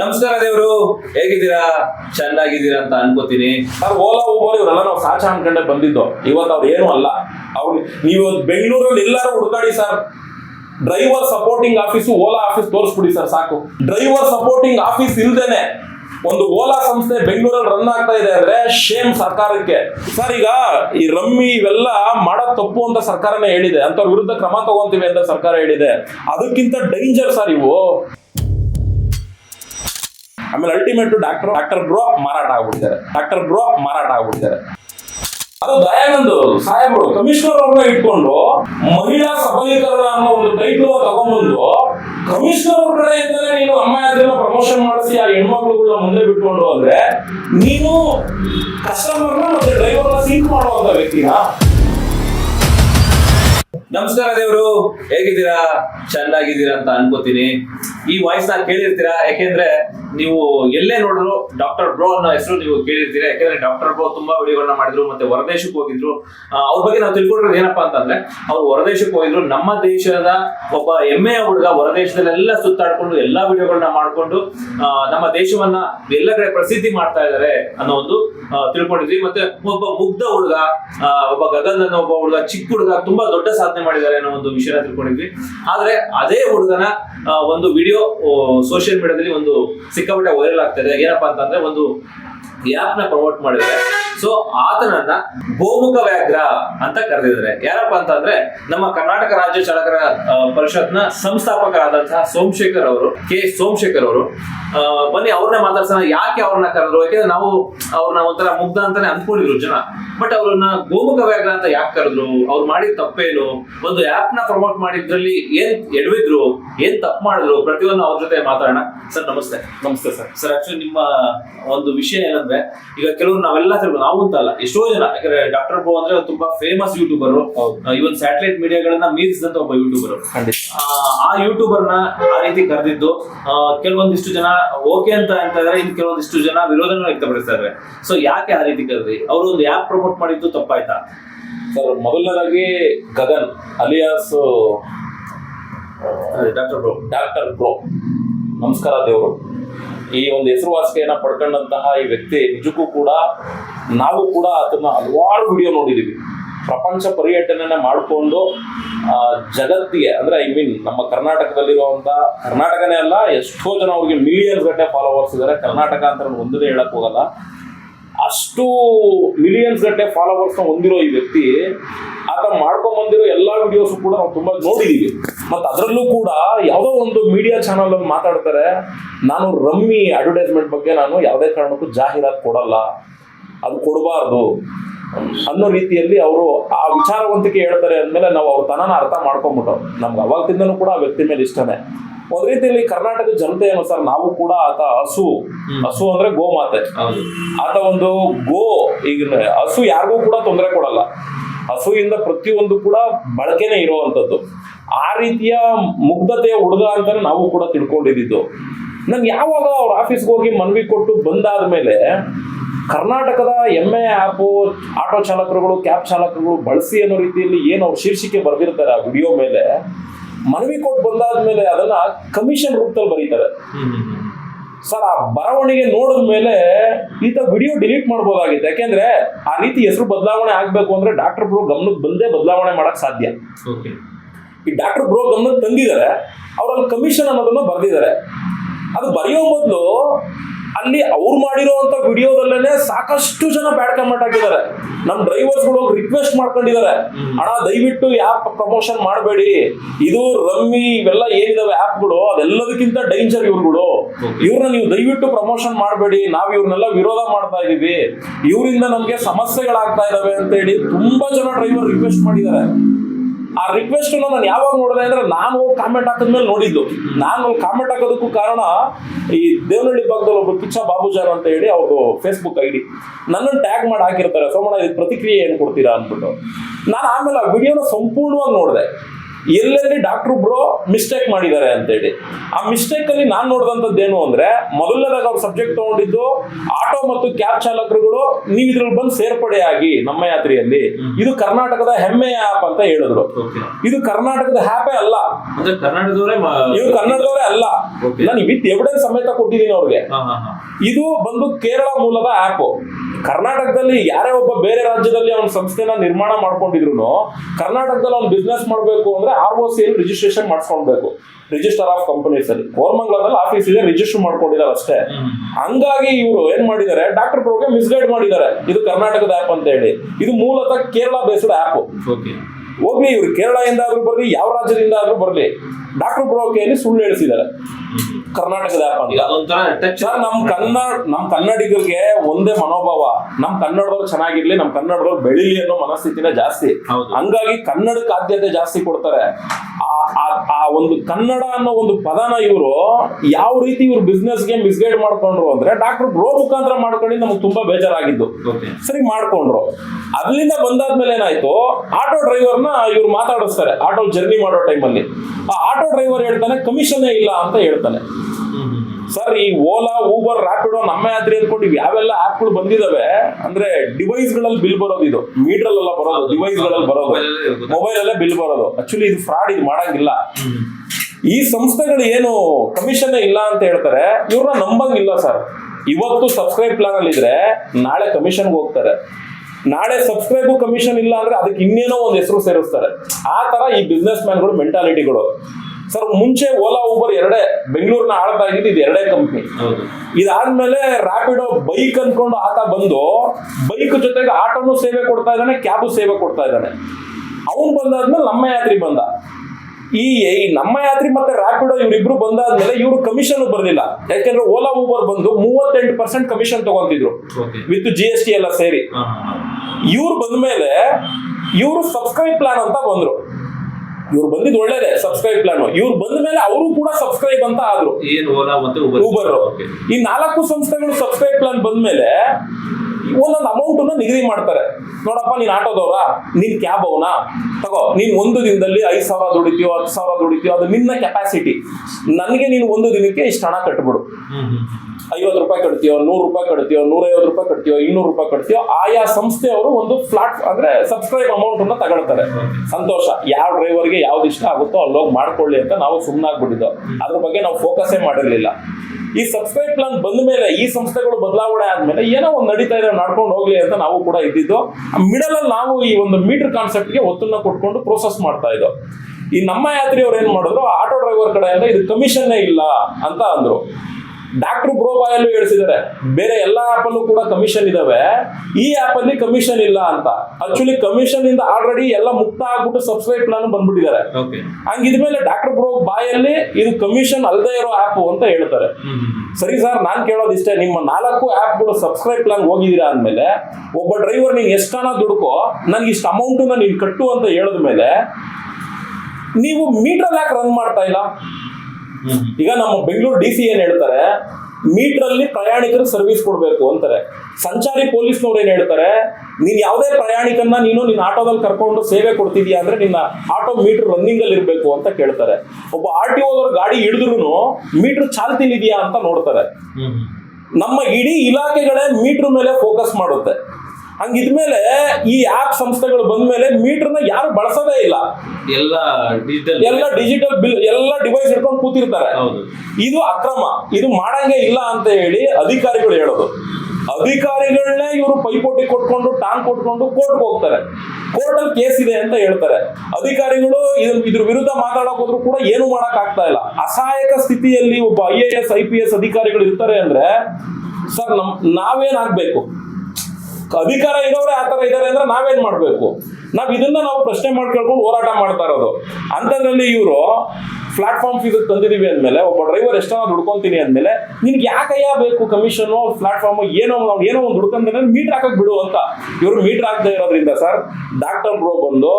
ನಮಸ್ಕಾರ ದೇವ್ರು, ಹೇಗಿದ್ದೀರಾ? ಚೆನ್ನಾಗಿದ್ದೀರಾ ಅಂತ ಅನ್ಕೋತೀನಿ. ಸರ್ ಓಲಾ, ಊಬರ್ ಇವರೆಲ್ಲ ನಾವು ಸಾಚ ಅನ್ಕೊಂಡೆ ಬಂದಿದ್ದು. ಇವತ್ತು ಅವ್ರು ಏನು ಅಲ್ಲ. ಅವ್ರು ನೀವು ಬೆಂಗಳೂರಲ್ಲಿ ಎಲ್ಲರೂ ಹುಡುಕಾಡಿ sir. Driver supporting office, Ola office ತೋರಿಸ್ಬಿಡಿ sir, ಸಾಕು. ಡ್ರೈವರ್ ಸಪೋರ್ಟಿಂಗ್ ಆಫೀಸ್ ಇಲ್ದೇನೆ ಒಂದು ಓಲಾ ಸಂಸ್ಥೆ ಬೆಂಗಳೂರಲ್ಲಿ ರನ್ ಆಗ್ತಾ ಇದೆ ಅಂದ್ರೆ ಶೇಮ್ ಸರ್ಕಾರಕ್ಕೆ. ಸರ್, ಈಗ ಈ ರಮ್ಮಿ ಇವೆಲ್ಲ ಮಾಡೋದ್ ತಪ್ಪು ಅಂತ ಸರ್ಕಾರನೇ ಹೇಳಿದೆ. ಅಂತವ್ರ ವಿರುದ್ಧ ಕ್ರಮ ತಗೊಂತೀವಿ ಅಂತ ಸರ್ಕಾರ ಹೇಳಿದೆ. ಅದಕ್ಕಿಂತ ಡೇಂಜರ್ ಸರ್ ಇವು. ಆಮೇಲೆ ಅಲ್ಟಿಮೇಟ್ ಡಾಕ್ಟರ್ ಡಾಕ್ಟರ್ ಬ್ರೋ ಮಾರಾಟ ಆಗ್ಬಿಡ್ತಾರೆ. ಡಾಕ್ಟರ್ ಬ್ರೋ ಮಾರಾಟ ಆಗ್ಬಿಡ್ತಾರೆ. ಅದು ದಯಾನಂದ್ ಸಾಹೇಬರು, ಕಮಿಷನರ್ ಅವ್ರನ್ನ ಇಟ್ಕೊಂಡು ಮಹಿಳಾ ಸಬಲೀಕರಣ ಅನ್ನೋ ಒಂದು ಟೈಟಲ್ ತಗೊಂಡ್ಬಂದು ಕಮಿಷನರ್ ಅವ್ರ ಕಡೆಯಿಂದಲೇ ನೀನು ಅಮ್ಮ ಅದನ್ನ ಪ್ರಮೋಷನ್ ಮಾಡಿಸಿ, ಆ ಹೆಣ್ಮಕ್ಳುಗಳನ್ನ ಮುಂದೆ ಬಿಟ್ಕೊಂಡು ಅಂದ್ರೆ ನೀನು ಕಸ್ಟಮರ್ನ ಮತ್ತೆ ಡ್ರೈವರ್ನ ಸೀಟ್ ಮಾಡುವಂತ ವ್ಯಕ್ತಿನಾ? ನಮಸ್ಕಾರ ದೇವರು, ಹೇಗಿದ್ದೀರಾ? ಚೆನ್ನಾಗಿದ್ದೀರಾ ಅಂತ ಅನ್ಕೋತೀನಿ. ಈ ವಾಯ್ಸ್ನ ಕೇಳಿರ್ತೀರಾ? ಯಾಕೆಂದ್ರೆ ನೀವು ಎಲ್ಲೇ ನೋಡಿದ್ರು ಡಾಕ್ಟರ್ ಬ್ರೋ ಅನ್ನೋ ಹೆಸರು ನೀವು ಕೇಳಿರ್ತೀರಾ? ಯಾಕೆಂದ್ರೆ ಡಾಕ್ಟರ್ ಬ್ರೋ ತುಂಬಾ ವಿಡಿಯೋಗಳನ್ನ ಮಾಡಿದ್ರು, ಮತ್ತೆ ಹೊರದೇಶಕ್ಕೆ ಹೋಗಿದ್ರು. ಅವ್ರ ಬಗ್ಗೆ ನಾವು ತಿಳ್ಕೊಂಡಿರೋದು ಏನಪ್ಪಾ ಅಂತಂದ್ರೆ, ಅವ್ರು ಹೊರದೇಶಕ್ಕೆ ಹೋಗಿದ್ರು, ನಮ್ಮ ದೇಶದ ಒಬ್ಬ ಹೆಮ್ಮೆಯ ಹುಡುಗ ಹೊರದೇಶದಲ್ಲೆಲ್ಲ ಸುತ್ತಾಡ್ಕೊಂಡು, ಎಲ್ಲಾ ವಿಡಿಯೋಗಳನ್ನ ಮಾಡ್ಕೊಂಡು ನಮ್ಮ ದೇಶವನ್ನ ಎಲ್ಲ ಕಡೆ ಪ್ರಸಿದ್ಧಿ ಮಾಡ್ತಾ ಇದ್ದಾರೆ ಅನ್ನೋ ಒಂದು ತಿಳ್ಕೊಂಡಿದ್ವಿ. ಮತ್ತೆ ಒಬ್ಬ ಮುಗ್ಧ ಹುಡುಗ ಒಬ್ಬ ಗಗನ್ ಅನ್ನೋ ಒಬ್ಬ ಹುಡುಗ, ಚಿಕ್ಕ ಹುಡುಗ, ತುಂಬಾ ದೊಡ್ಡ ಮಾಡಿದ್ದಾರೆ ಅನ್ನೋ ಒಂದು ವಿಷಯನ ತಿಳ್ಕೊಂಡಿದ್ವಿ. ಆದ್ರೆ ಅದೇ ಹುಡುಗನ ಒಂದು ವಿಡಿಯೋ ಸೋಷಿಯಲ್ ಮೀಡಿಯಾದಲ್ಲಿ ಒಂದು ಸಿಕ್ಕಾಪಟ್ಟೆ ವೈರಲ್ ಆಗ್ತಾ ಇದೆ. ಏನಪ್ಪಾ ಅಂತಂದ್ರೆ ಒಂದು ಆಪ್ನ ಪ್ರಮೋಟ್ ಮಾಡಿದ್ರೆ ಸೊ ಆತನನ್ನ ಗೋಮುಖ ವ್ಯಾಘ್ರ ಅಂತ ಕರೆದಿದ್ದಾರೆ. ಯಾರಪ್ಪ ಅಂತಂದ್ರೆ, ನಮ್ಮ ಕರ್ನಾಟಕ ರಾಜ್ಯ ಚಾಲಕರ ನ ಪರಿಷತ್ನ ಸಂಸ್ಥಾಪಕರಾದಂತಹ ಸೋಮಶೇಖರ್ ಅವರು, ಕೆ ಸೋಮಶೇಖರ್ ಅವರು ಬನ್ನಿ ಅವ್ರನ್ನ ಮಾತಾಡ್ಸೋಣ, ಯಾಕೆ ಅವ್ರನ್ನ ಕರೆದ್ರು? ಯಾಕೆಂದ್ರೆ ನಾವು ಅವ್ರನ್ನ ಒಂಥರ ಮುಗ್ಧ ಅಂತಾನೆ ಅಂದ್ಕೊಂಡಿದ್ರು ಜನ. ಬಟ್ ಅವ್ರನ್ನ ಗೋಮುಖ ವ್ಯಾಘ್ರ ಅಂತ ಯಾಕೆ ಕರೆದ್ರು? ಅವ್ರು ಮಾಡಿದ ತಪ್ಪೇನು? ಒಂದು ಆಪ್ನ ಪ್ರಮೋಟ್ ಮಾಡಿದ್ರಲ್ಲಿ ಏನ್ ಎಡವಿದ್ರು? ಏನ್ ತಪ್ಪು ಮಾಡಿದ್ರು? ಪ್ರತಿಯೊಂದು ಅವ್ರ ಜೊತೆ ಮಾತಾಡೋಣ. ಸರ್, ನಮಸ್ತೆ. ನಮಸ್ತೆ ಸರ್. ಸರ್ ಆಕ್ಚುಲಿ ನಿಮ್ಮ ಒಂದು ವಿಷಯ ಏನಂದ್ರೆ ಈಗ ಕೆಲವರು ನಾವೆಲ್ಲ ತಿಳ್ಕೊ ನಾವು ಅಂತಲ್ಲ ಎಷ್ಟೋ ಜನ ಯಾಕಂದ್ರೆ ಡಾಕ್ಟರ್ ಬೋ ಅಂದ್ರೆ ತುಂಬಾ ಫೇಮಸ್ ಯೂಟ್ಯೂಬರ್. ಇವನ್ ಸ್ಯಾಟಲೈಟ್ ಮೀಡಿಯಾಗಳನ್ನ ಮೀರಿಸಿದಂತ ಒಬ್ಬ ಯೂಟ್ಯೂಬರ್ ಆ ಯೂಟ್ಯೂಬರ್ನ ಆ ರೀತಿ ಕರೆದಿದ್ದು ಕೆಲವೊಂದಿಷ್ಟು ಜನ ಓಕೆ ಅಂತ ಅಂತ ಇದಾರೆ ಇನ್ನು ಕೆಲವೊಂದಿಷ್ಟು ಜನ ವಿರೋಧನ ವ್ಯಕ್ತಪಡಿಸ್ತಾರೆ ಸೊ ಯಾಕೆ ಆ ರೀತಿ ಕರೆದ್ರಿ ಅವರು ಒಂದು ಆ್ಯಪ್ ಪ್ರಮೋಟ್ ಮಾಡಿದ್ದು ತಪ್ಪಾಯ್ತಾ? ಸರ್ ಮೊದಲನೇದಾಗಿ Gagan alias doctor bro doctor bro ನಮಸ್ಕಾರ ದೇವರು. ಈ ಒಂದು ಹೆಸರುವಾಸಿಕೆಯನ್ನ ಪಡ್ಕೊಂಡಂತಹ ಈ ವ್ಯಕ್ತಿ ನಿಜಕ್ಕೂ ಕೂಡ ನಾವು ಕೂಡ ಅದನ್ನ ಹಲವಾರು ವಿಡಿಯೋ ನೋಡಿದೀವಿ. ಪ್ರಪಂಚ ಪರ್ಯಟನೆನ ಮಾಡಿಕೊಂಡು ಜಗತ್ತಿಗೆ, ಅಂದ್ರೆ ಐ ಮೀನ್ ನಮ್ಮ ಕರ್ನಾಟಕದಲ್ಲಿರುವಂತ, ಕರ್ನಾಟಕನೇ ಅಲ್ಲ, ಎಷ್ಟೋ ಜನ ಅವ್ರಿಗೆ ಮಿಲಿಯನ್ಸ್ ಗಟ್ಟೆ ಫಾಲೋವರ್ಸ್ ಇದ್ದಾರೆ. ಕರ್ನಾಟಕ ಅಂತ ಒಂದನೇ ಹೇಳಕ್ ಹೋಗಲ್ಲ. ಅಷ್ಟು ಮಿಲಿಯನ್ಸ್ ಗಂಟೆ ಫಾಲೋವರ್ಸ್ ಹೊಂದಿರೋ ಈ ವ್ಯಕ್ತಿ, ಆತ ಮಾಡ್ಕೊಂಡ್ ಬಂದಿರೋ ಎಲ್ಲಾ ವಿಡಿಯೋಸ್ ಕೂಡ ನಾವು ತುಂಬಾ ನೋಡಿದೀವಿ. ಮತ್ತೆ ಅದರಲ್ಲೂ ಕೂಡ ಯಾವುದೋ ಒಂದು ಮೀಡಿಯಾ ಚಾನಲ್ ಅಲ್ಲಿ ಮಾತಾಡ್ತಾರೆ, ನಾನು ರಮ್ಮಿ ಅಡ್ವರ್ಟೈಸ್ಮೆಂಟ್ ಬಗ್ಗೆ ನಾನು ಯಾವುದೇ ಕಾರಣಕ್ಕೂ ಜಾಹೀರಾತು ಕೊಡಲ್ಲ, ಅದು ಕೊಡಬಾರ್ದು ಅನ್ನೋ ರೀತಿಯಲ್ಲಿ ಅವರು ಆ ವಿಚಾರವಂತಿಕೆ ಹೇಳ್ತಾರೆ ಅಂದಮೇಲೆ ನಾವು ಅವ್ರ ತನನ ಅರ್ಥ ಮಾಡ್ಕೊಂಬಿಟ್ಟು ನಮ್ಗೆ ಅವಾಗದಿಂದನೂ ಕೂಡ ಆ ವ್ಯಕ್ತಿ ಮೇಲೆ ಇಷ್ಟನೇ. ಒಂದ್ ರೀತಿಯಲ್ಲಿ ಕರ್ನಾಟಕ ಜನತೆ ಏನು ಸರ್? ನಾವು ಕೂಡ ಆತ ಹಸು. ಹಸು ಅಂದ್ರೆ ಗೋ ಮಾತೆ. ಆತ ಒಂದು ಗೋ. ಈಗ ಹಸು ಯಾರಿಗೂ ಕೂಡ ತೊಂದರೆ ಕೊಡಲ್ಲ. ಹಸುವಿಂದ ಪ್ರತಿಯೊಂದು ಕೂಡ ಬಳಕೆನೆ ಇರುವಂತದ್ದು ಆ ರೀತಿಯ ಮುಗ್ಧತೆಯ ಹುಡುಗ ಅಂತ ನಾವು ಕೂಡ ತಿಳ್ಕೊಂಡಿದ್ದು. ನಂಗೆ ಯಾವಾಗ ಅವ್ರ ಆಫೀಸ್ಗೆ ಹೋಗಿ ಮನವಿ ಕೊಟ್ಟು ಬಂದಾದ ಮೇಲೆ ಕರ್ನಾಟಕದ ಎಮ್ಮೆ ಆ್ಯಪು ಆಟೋ ಚಾಲಕರುಗಳು ಕ್ಯಾಬ್ ಚಾಲಕರುಗಳು ಬಳಸಿ ಅನ್ನೋ ರೀತಿಯಲ್ಲಿ ಏನು ಅವ್ರು ಶೀರ್ಷಿಕೆ ಬರೆದಿರ್ತಾರೆ ಆ ವಿಡಿಯೋ ಮೇಲೆ. ಮನವಿ ಕೊಟ್ಟು ಬಂದಾದ್ಮೇಲೆ ಅದನ್ನ ಕಮಿಷನ್ ರೂಪದಲ್ಲಿ ಬರೀತಾರೆ. ಸರ್ ಆ ಬರವಣಿಗೆ ನೋಡಿದ ಮೇಲೆ ಈತ ವಿಡಿಯೋ ಡಿಲೀಟ್ ಮಾಡ್ಬೋದಾಗಿತ್ತು. ಯಾಕೆಂದ್ರೆ ಆ ರೀತಿ ಹೆಸರು ಬದಲಾವಣೆ ಆಗ್ಬೇಕು ಅಂದ್ರೆ ಡಾಕ್ಟರ್ ಬ್ರೋ ಗಮನಕ್ಕೆ ಬಂದೇ ಬದಲಾವಣೆ ಮಾಡಕ್ ಸಾಧ್ಯ. ಈ ಡಾಕ್ಟರ್ ಬ್ರೋ ಗಮನಕ್ಕೆ ತಂದಿದ್ದಾರೆ ಅವ್ರಲ್ಲಿ ಕಮಿಷನ್ ಅನ್ನೋದನ್ನ ಬರೆದಿದ್ದಾರೆ. ಅದು ಬರೆಯೋ ಮೊದಲು ಅಲ್ಲಿ ಅವ್ರು ಮಾಡಿರೋಂಥ ವಿಡಿಯೋದಲ್ಲೇನೆ ಸಾಕಷ್ಟು ಜನ ಬ್ಯಾಡ್ ಕಮೆಂಟ್ ಹಾಕಿದ್ದಾರೆ. ನಮ್ ಡ್ರೈವರ್ಸ್ಗಳು ಹೋಗಿ ರಿಕ್ವೆಸ್ಟ್ ಮಾಡ್ಕೊಂಡಿದ್ದಾರೆ. ಹಣ ದಯವಿಟ್ಟು ಆ್ಯಪ್ ಪ್ರಮೋಷನ್ ಮಾಡಬೇಡಿ. ಇದು ರಮ್ಮಿ ಇವೆಲ್ಲ ಏನಿದಾವೆ ಆ್ಯಪ್ಗಳು ಅದೆಲ್ಲದಕ್ಕಿಂತ ಡೇಂಜರ್ ಇವ್ರುಗಳು. ಇವ್ರನ್ನ ನೀವು ದಯವಿಟ್ಟು ಪ್ರಮೋಷನ್ ಮಾಡಬೇಡಿ. ನಾವು ಇವ್ರನ್ನೆಲ್ಲ ವಿರೋಧ ಮಾಡ್ತಾ ಇದೀವಿ. ಇವರಿಂದ ನಮಗೆ ಸಮಸ್ಯೆಗಳಾಗ್ತಾ ಇದಾವೆ ಅಂತ ಹೇಳಿ ತುಂಬಾ ಜನ ಡ್ರೈವರ್ ರಿಕ್ವೆಸ್ಟ್ ಮಾಡಿದ್ದಾರೆ. ಆ ರಿಕ್ವೆಸ್ಟ್ ನಾನು ಯಾವಾಗ ನೋಡಿದೆ ಅಂದ್ರೆ ನಾನು ಹೋಗಿ ಕಾಮೆಂಟ್ ಹಾಕಿದ್ಮೇಲೆ ನೋಡಿದ್ದು. ನಾನು ಕಾಮೆಂಟ್ ಹಾಕೋದಕ್ಕೂ ಕಾರಣ ಈ ದೇವನಹಳ್ಳಿ ಭಾಗದಲ್ಲಿ ಒಬ್ಬರು ಕಿಚ್ಚ ಬಾಬುಜಾರ್ ಅಂತ ಹೇಳಿ ಅವ್ರದ್ದು ಫೇಸ್ಬುಕ್ ಐ ಡಿ ನನ್ನನ್ನು ಟ್ಯಾಗ್ ಮಾಡಿ ಹಾಕಿರ್ತಾರೆ. ಸೋಮಣ್ಣ ಇದಕ್ಕೆ ಪ್ರತಿಕ್ರಿಯೆ ಏನು ಕೊಡ್ತೀರಾ ಅಂದ್ಬಿಟ್ಟು. ನಾನು ಆಮೇಲೆ ಆ ವಿಡಿಯೋನ ಸಂಪೂರ್ಣವಾಗಿ ನೋಡಿದೆ. ಎಲ್ಲೆಲ್ಲಿ ಡಾಕ್ಟರ್ ಬ್ರೋ ಮಿಸ್ಟೇಕ್ ಮಾಡಿದ್ದಾರೆ ಅಂತೇಳಿ. ಆ ಮಿಸ್ಟೇಕ್ ಅಲ್ಲಿ ನಾನ್ ನೋಡಿದಂಥದ್ದು ಏನು ಅಂದ್ರೆ ಮೊದಲನೇದಾಗ ಅವ್ರು ಸಬ್ಜೆಕ್ಟ್ ತಗೊಂಡಿದ್ದು ಆಟೋ ಮತ್ತು ಕ್ಯಾಬ್ ಚಾಲಕರುಗಳು ನೀವು ಇದ್ರಲ್ಲಿ ಬಂದು ಸೇರ್ಪಡೆಯಾಗಿ ನಮ್ಮ ಯಾತ್ರೆಯಲ್ಲಿ. ಇದು ಕರ್ನಾಟಕದ ಹೆಮ್ಮೆಯ ಆಪ್ ಅಂತ ಹೇಳಿದ್ರು. ಇದು ಕರ್ನಾಟಕದ ಹ್ಯಾಪೇ ಅಲ್ಲ. ಇವ್ರು ಕನ್ನಡದವರೇ ಅಲ್ಲ. ನಾನು ವಿತ್ ಎವಿಡೆನ್ಸ್ ಸಮೇತ ಕೊಟ್ಟಿದ್ದೀನಿ ಅವ್ರಿಗೆ. ಇದು ಬಂದು ಕೇರಳ ಮೂಲದ ಆಪ್. ಕರ್ನಾಟಕದಲ್ಲಿ ಯಾರೇ ಒಬ್ಬ ಬೇರೆ ರಾಜ್ಯದಲ್ಲಿ ಅವ್ನ ಸಂಸ್ಥೆನ ನಿರ್ಮಾಣ ಮಾಡ್ಕೊಂಡಿದ್ರು ಕರ್ನಾಟಕದಲ್ಲಿ ಅವ್ನು ಬಿಸ್ನೆಸ್ ಮಾಡಬೇಕು ಅಂದ್ರೆ ಆರ್ ಒ ಸಿ ರಿಜಿಸ್ಟ್ರೇಷನ್ ಮಾಡಿಸ್ಕೊಳ್ಬೇಕು. ರಿಜಿಸ್ಟರ್ ಆಫ್ ಕಂಪನೀಸ್ ಅಲ್ಲಿ. ಕೋರ್ಮಂಗ್ಲದಲ್ಲಿ ಆಫೀಸ್ ಇದೆ ರಿಜಿಸ್ಟರ್ ಮಾಡ್ಕೊಂಡಿದ್ದಾರೆ ಅಷ್ಟೇ. ಹಂಗಾಗಿ ಇವರು ಏನ್ ಮಾಡಿದ್ದಾರೆ? ಡಾಕ್ಟರ್ ಪ್ರೋಗೆ ಮಿಸ್ಗೈಡ್ ಮಾಡಿದ್ದಾರೆ. ಇದು ಕರ್ನಾಟಕದ ಆಪ್ ಅಂತ ಹೇಳಿ. ಇದು ಮೂಲತಃ ಕೇರಳ ಬೇಸ್ಡ್ ಆಪ್ ಓಕೆ ಹೋಗ್ಲಿ ಇವ್ರು ಕೇರಳದಿಂದ ಆದ್ರೂ ಬರ್ಲಿ ಯಾವ ರಾಜ್ಯದಿಂದ ಆದ್ರೂ ಬರ್ಲಿ. ಡಾಕ್ಟರ್ ಪ್ರೋಕೆಯಲ್ಲಿ ಸುಳ್ಳು ಹೇಳಿಸಿದ್ದಾರೆ. ಕರ್ನಾಟಕದ ಸರ್ ನಮ್ ಕನ್ನಡ ನಮ್ ಕನ್ನಡಿಗರಿಗೆ ಒಂದೇ ಮನೋಭಾವ. ನಮ್ ಕನ್ನಡದವ್ರು ಚೆನ್ನಾಗಿರ್ಲಿ ನಮ್ ಕನ್ನಡದವ್ರು ಬೆಳಿಲಿ ಅನ್ನೋ ಮನಸ್ಥಿತಿನ ಜಾಸ್ತಿ. ಹೌದು. ಹಂಗಾಗಿ ಕನ್ನಡಕ್ಕೆ ಆದ್ಯತೆ ಜಾಸ್ತಿ ಕೊಡ್ತಾರೆ. ಆ- ಆ- ಒಂದು ಕನ್ನಡ ಅನ್ನೋ ಒಂದು ಪದನ ಇವರು ಯಾವ ರೀತಿ ಇವ್ರು ಗೆ ಮಿಸ್ಗೈಡ್ ಮಾಡ್ಕೊಂಡ್ರು ಅಂದ್ರೆ ಡಾಕ್ಟರ್ ಬ್ರೋ ಮುಖಾಂತರ ಮಾಡ್ಕೊಂಡು ನಮ್ಗೆ ತುಂಬಾ ಬೇಜಾರಾಗಿದ್ದು. ಸರಿ ಮಾಡ್ಕೊಂಡ್ರು. ಅಲ್ಲಿಂದ ಬಂದಾದ್ಮೇಲೆ ಏನಾಯ್ತು ಆಟೋ ಡ್ರೈವರ್ನ ಇವ್ರು ಮಾತಾಡಿಸ್ತಾರೆ ಆಟೋ ಜರ್ನಿ ಮಾಡೋ ಟೈಮಲ್ಲಿ ಆ ಆಟೋ ಡ್ರೈವರ್ ಹೇಳ್ತಾನೆ ಕಮಿಷನ್ ಇಲ್ಲ ಅಂತ ಹೇಳ್ತಾನೆ. ಸರ್ ಈ ಓಲಾ ಊಬರ್ ರಾಪಿಡೋ ನಮ್ಮ ಯಾತ್ರೆ ಅಂದ್ಕೊಂಡು ಯಾವೆಲ್ಲ ಯಾವೆಲ್ಲ ಆಪ್ಗಳು ಬಂದಿದಾವೆ. ಅಂದ್ರೆ ಡಿವೈಸ್ಗಳಲ್ಲಿ ಬಿಲ್ ಬರೋದು ಇದು. ಮೀಟರ್ ಅಲ್ಲ ಬರೋದು ಡಿವೈಸ್ಗಳಲ್ಲಿ ಬರೋದು. ಮೊಬೈಲ್ ಅಲ್ಲೇ ಬಿಲ್ ಬರೋದು. ಆಕ್ಚುಲಿ ಇದು ಫ್ರಾಡ್ ಇದು ಮಾಡಂಗಿಲ್ಲ. ಈ ಸಂಸ್ಥೆಗಳು ಏನು ಕಮಿಷನ್ ಇಲ್ಲ ಅಂತ ಹೇಳ್ತಾರೆ. ಇವ್ರನ್ನ ನಂಬಂಗಿಲ್ಲ ಸರ್ ಇವತ್ತು ಸಬ್ಸ್ಕ್ರೈಬ್ ಪ್ಲಾನ್ ಅಲ್ಲಿ ಇದ್ರೆ ನಾಳೆ ಕಮಿಷನ್ಗೆ ಹೋಗ್ತಾರೆ. ನಾಳೆ ಸಬ್ಸ್ಕ್ರೈಬ್ ಕಮಿಷನ್ ಇಲ್ಲ ಅಂದ್ರೆ ಅದಕ್ಕೆ ಇನ್ನೇನೋ ಒಂದು ಹೆಸರು ಸೇರಿಸ್ತಾರೆ. ಆ ತರ ಈ ಬಿಸ್ನೆಸ್ ಮ್ಯಾನ್ಗಳು ಮೆಂಟಾಲಿಟಿಗಳು ಸರ್ ಮುಂಚೆ ಓಲಾ ಊಬರ್ ಎರಡೇ ಬೆಂಗಳೂರಿನ ಆಳ್ತಾ ಇದ್ದಿದ್ದು ಇದು ಎರಡೇ ಕಂಪ್ನಿ ಇದಾದ್ಮೇಲೆ ರಾಪಿಡೋ ಬೈಕ್ ಅನ್ಕೊಂಡು ಆತ ಬಂದು ಬೈಕ್ ಜೊತೆಗೆ ಆಟೋನು ಸೇವೆ ಕೊಡ್ತಾ ಇದ್ದಾನೆ ಕ್ಯಾಬು ಸೇವೆ ಕೊಡ್ತಾ ಇದ್ದಾನೆ. ಅವನು ಬಂದಾದ್ಮೇಲೆ ನಮ್ಮ ಯಾತ್ರಿ ಬಂದ. ಈ ನಮ್ಮ ಯಾತ್ರಿ ಮತ್ತೆ ರಾಪಿಡೋ ಇವರಿಬ್ರು ಬಂದಾದ್ಮೇಲೆ ಇವರು ಕಮಿಷನ್ ಬರಲಿಲ್ಲ. ಯಾಕಂದ್ರೆ ಓಲಾ ಊಬರ್ ಬಂದು ಮೂವತ್ತೆಂಟು ಪರ್ಸೆಂಟ್ ಕಮಿಷನ್ ತಗೊಂತಿದ್ರು. ವಿತ್ ಜಿ ಎಸ್ ಟಿ ಎಲ್ಲ ಸೇರಿ. ಇವ್ರು ಬಂದ್ಮೇಲೆ ಇವರು ಸಬ್ಸ್ಕ್ರೈಬ್ ಪ್ಲಾನ್ ಅಂತ ಬಂದ್ರು. ಇವ್ರು ಬಂದಿದ್ ಒಳ್ಳೇದೇ ಸಬ್ಸ್ಕ್ರೈಬ್ ಪ್ಲಾನ್ ಇವ್ರು ಬಂದ ಮೇಲೆ ಅವರು ಕೂಡ ಸಬ್ಸ್ಕ್ರೈಬ್ ಅಂತ ಆದ್ರು. ಊಬರ್ ಈ ನಾಲ್ಕು ಸಂಸ್ಥೆಗಳು ಸಬ್ಸ್ಕ್ರೈಬ್ ಪ್ಲಾನ್ ಬಂದ್ಮೇಲೆ ಒಂದೊಂದು ಅಮೌಂಟ್ ಅನ್ನ ನಿಗದಿ ಮಾಡ್ತಾರೆ. ನೋಡಪ್ಪ ನೀನ್ ಆಟೋದವ್ರ? ನೀನ್ ಕ್ಯಾಬ್ ಅವನ? ತಗೋ ನೀನ್ ಒಂದು ದಿನದಲ್ಲಿ ಐದ್ ಸಾವಿರ ದುಡಿತೀಯೋ ಹತ್ತು ಸಾವಿರ ದುಡಿತೀಯೋ ಅದು ನಿನ್ನ ಕೆಪಾಸಿಟಿ ನನಗೆ ನೀನು ಒಂದು ದಿನಕ್ಕೆ ಇಷ್ಟು ಹಣ ಕಟ್ಬಿಡು. ಐವತ್ತು ರೂಪಾಯಿ ಕಟ್ತೀಯೋ, ನೂರು ರೂಪಾಯಿ ಕಟ್ತೀಯೋ, ನೂರೈವತ್ತು ರೂಪಾಯಿ ಕಟ್ತೀಯೋ, ಇನ್ನೂರು ರೂಪಾಯಿ ಕಟ್ತೀಯೋ, ಆಯಾ ಸಂಸ್ಥೆಯವರು ಒಂದು ಫ್ಲಾಟ್ ಅಂದ್ರೆ ಸಬ್ಸ್ಕ್ರೈಬ್ ಅಮೌಂಟ್ ಅನ್ನ ತಗೊಳ್ತಾರೆ. ಸಂತೋಷ. ಯಾವ ಡ್ರೈವರ್ಗೆ ಯಾವ್ದು ಇಷ್ಟ ಆಗುತ್ತೋ ಅಲ್ಲೋಗಿ ಮಾಡ್ಕೊಳ್ಳಿ ಅಂತ ನಾವು ಸುಮ್ಮನಾಗ್ಬಿಟ್ಟಿದ್ದೋ ಅದ್ರ ಬಗ್ಗೆ ನಾವು ಫೋಕಸೇ ಮಾಡಿರ್ಲಿಲ್ಲ. ಈ ಸಬ್ಸ್ಕ್ರೈಬ್ ಪ್ಲಾನ್ ಬಂದ ಮೇಲೆ, ಈ ಸಂಸ್ಥೆಗಳು ಬದಲಾವಣೆ ಆದ್ಮೇಲೆ ಏನೋ ಒಂದು ನಡೀತಾ ಇದೆ, ನಡ್ಕೊಂಡು ಹೋಗ್ಲಿ ಅಂತ ನಾವು ಕೂಡ ಇದ್ದಿದ್ದು. ಮಿಡಲ್ ಅಲ್ಲಿ ನಾವು ಈ ಒಂದು ಮೀಟರ್ ಕಾನ್ಸೆಪ್ಟ್ಗೆ ಒತ್ತನ್ನ ಕೊಟ್ಕೊಂಡು ಪ್ರೋಸೆಸ್ ಮಾಡ್ತಾ ಇದ್ದೋ. ಈ ನಮ್ಮ ಯಾತ್ರಿಯವ್ರು ಏನ್ ಮಾಡಿದ್ರು, ಆಟೋ ಡ್ರೈವರ್ ಕಡೆಯಿಂದ ಇದು ಕಮಿಷನ್ನೇ ಇಲ್ಲ ಅಂತ ಅಂದ್ರು. ಡಾಕ್ಟರ್ ಬ್ರೋ ಬಾಯಲ್ಲೂ ಹೇಳ್ತಿದ್ದಾರೆ ಬೇರೆ ಎಲ್ಲಾ ಆಪ್ ಅಲ್ಲೂ ಕೂಡ ಕಮಿಷನ್ ಇದಾವೆ ಈ ಆಪ್ ಅಲ್ಲಿ ಕಮಿಷನ್ ಇಲ್ಲ ಅಂತ. ಆಕ್ಚುಲಿ ಕಮಿಷನ್ ಇಂದ ಆಲ್ರೆಡಿ ಎಲ್ಲ ಮುಕ್ತ ಆಗ್ಬಿಟ್ಟು ಸಬ್ಸ್ಕ್ರೈಬ್ ಪ್ಲಾನ್ ಬಂದ್ಬಿಟ್ಟಿದ್ದಾರೆ. ಹಂಗಿದ್ಮೇಲೆ ಡಾಕ್ಟರ್ ಬ್ರೋ ಬಾಯಲ್ಲಿ ಇದು ಕಮಿಷನ್ ಅಲ್ಲದೆ ಇರೋ ಆಪ್ ಅಂತ ಹೇಳ್ತಾರೆ. ಸರಿ ಸರ್ ನಾನ್ ಕೇಳೋದಿಷ್ಟೇ ನಿಮ್ಮ ನಾಲ್ಕು ಆಪ್ಗಳು ಸಬ್ಸ್ಕ್ರೈಬ್ ಪ್ಲಾನ್ ಹೋಗಿದ್ದೀರಾ ಅಂದ್ಮೇಲೆ ಒಬ್ಬ ಡ್ರೈವರ್ ನೀನು ಎಷ್ಟನ ದುಡ್ಕೋ ನನ್ಗೆ ಇಷ್ಟು ಅಮೌಂಟನ್ನ ನೀನು ಕಟ್ಟು ಅಂತ ಹೇಳಿದ್ಮೇಲೆ ನೀವು ಮೀಟರ್ ಯಾಕೆ ರನ್ ಮಾಡ್ತಾ ಇಲ್ಲ? ಈಗ ನಮ್ಮ ಬೆಂಗಳೂರು ಡಿ ಸಿ ಏನ್ ಹೇಳ್ತಾರೆ ಮೀಟರ್ ಅಲ್ಲಿ ಪ್ರಯಾಣಿಕರು ಸರ್ವಿಸ್ ಕೊಡಬೇಕು ಅಂತಾರೆ. ಸಂಚಾರಿ ಪೊಲೀಸ್ನವ್ರು ಏನ್ ಹೇಳ್ತಾರೆ ನೀನ್ ಯಾವುದೇ ಪ್ರಯಾಣಿಕನ್ನ ನೀನು ನಿನ್ನ ಆಟೋದಲ್ಲಿ ಕರ್ಕೊಂಡು ಸೇವೆ ಕೊಡ್ತಿದ್ಯಾ ಅಂದ್ರೆ ನಿನ್ನ ಆಟೋ ಮೀಟರ್ ರನ್ನಿಂಗ್ ಅಲ್ಲಿ ಇರಬೇಕು ಅಂತ ಕೇಳ್ತಾರೆ. ಒಬ್ಬ ಆರ್ ಟಿ ಓದವ್ರ ಗಾಡಿ ಹಿಡಿದ್ರು ಮೀಟರ್ ಚಾಲ್ತಿಲಿದೆಯಾ ಅಂತ ನೋಡ್ತಾರೆ. ನಮ್ಮ ಇಡೀ ಇಲಾಖೆಗಳೇ ಮೀಟರ್ ಮೇಲೆ ಫೋಕಸ್ ಮಾಡುತ್ತೆ. ಹಂಗಿದ್ಮೇಲೆ ಈ ಆಪ್ ಸಂಸ್ಥೆಗಳು ಬಂದ್ಮೇಲೆ ಮೀಟರ್ನ ಯಾರು ಬಳಸೋದೇ ಇಲ್ಲ. ಎಲ್ಲ ಡಿಜಿಟಲ್ ಎಲ್ಲ ಡಿಜಿಟಲ್ ಬಿಲ್ ಎಲ್ಲ ಡಿವೈಸ್ ಇಟ್ಕೊಂಡು ಕೂತಿರ್ತಾರೆ. ಇದು ಅಕ್ರಮ. ಇದು ಮಾಡಂಗೆ ಇಲ್ಲ ಅಂತ ಹೇಳಿ ಅಧಿಕಾರಿಗಳು ಹೇಳೋದು. ಅಧಿಕಾರಿಗಳನ್ನೇ ಇವರು ಪೈಪೋಟಿ ಕೊಟ್ಕೊಂಡು ಟಾಂಗ್ ಕೊಟ್ಕೊಂಡು ಕೋರ್ಟ್ಗೆ ಹೋಗ್ತಾರೆ. ಕೋರ್ಟ್ ಅಲ್ಲಿ ಕೇಸ್ ಇದೆ ಅಂತ ಹೇಳ್ತಾರೆ. ಅಧಿಕಾರಿಗಳು ಇದ್ರ ಇದ್ರ ವಿರುದ್ಧ ಮಾತಾಡಕ್ ಹೋದ್ರು ಕೂಡ ಏನು ಮಾಡಕ್ ಆಗ್ತಾ ಇಲ್ಲ. ಅಸಹಾಯಕ ಸ್ಥಿತಿಯಲ್ಲಿ ಒಬ್ಬ I A S I P S ಅಧಿಕಾರಿಗಳು ಇರ್ತಾರೆ ಅಂದ್ರೆ ಸರ್ ನಮ್ ನಾವೇನ್ ಆಗ್ಬೇಕು? ಅಧಿಕಾರ ಇರೋರೆ ಆ ತರ ಇದ್ದಾರೆ ಅಂದ್ರೆ ನಾವೇನ್ ಮಾಡಬೇಕು? ನಾವು ಇದನ್ನ ನಾವು ಪ್ರಶ್ನೆ ಮಾಡ್ಕೊಳ್ಕೊಂಡು ಹೋರಾಟ ಮಾಡ್ತಾ ಇರೋದು. ಅಂಥದ್ರಲ್ಲಿ ಇವರು ಪ್ಲಾಟ್ಫಾರ್ಮ್ ಫೀಸ್ ತಂದಿದೀವಿ ಅಂದ್ಮೇಲೆ, ಒಬ್ಬ ಡ್ರೈವರ್ ಎಷ್ಟೋ ದುಡ್ಕೊಂತೀನಿ ಅಂದ್ಮೇಲೆ, ನಿನ್ಗೆ ಯಾಕಯ್ಯ ಬೇಕು ಕಮಿಷನ್ ಪ್ಲಾಟ್ಫಾರ್ಮ್ ಏನೋ ನಾವು ಏನೋ ಒಂದು ದುಡ್ಕೊಂಡ್ರೆ ಮೀಟರ್ ಹಾಕಕ್ ಬಿಡು ಅಂತ. ಇವರು ಮೀಟರ್ ಹಾಕದೇ ಇರೋದ್ರಿಂದ ಸರ್ ಡಾಕ್ಟರ್ ಬ್ರೋ ಬಂದು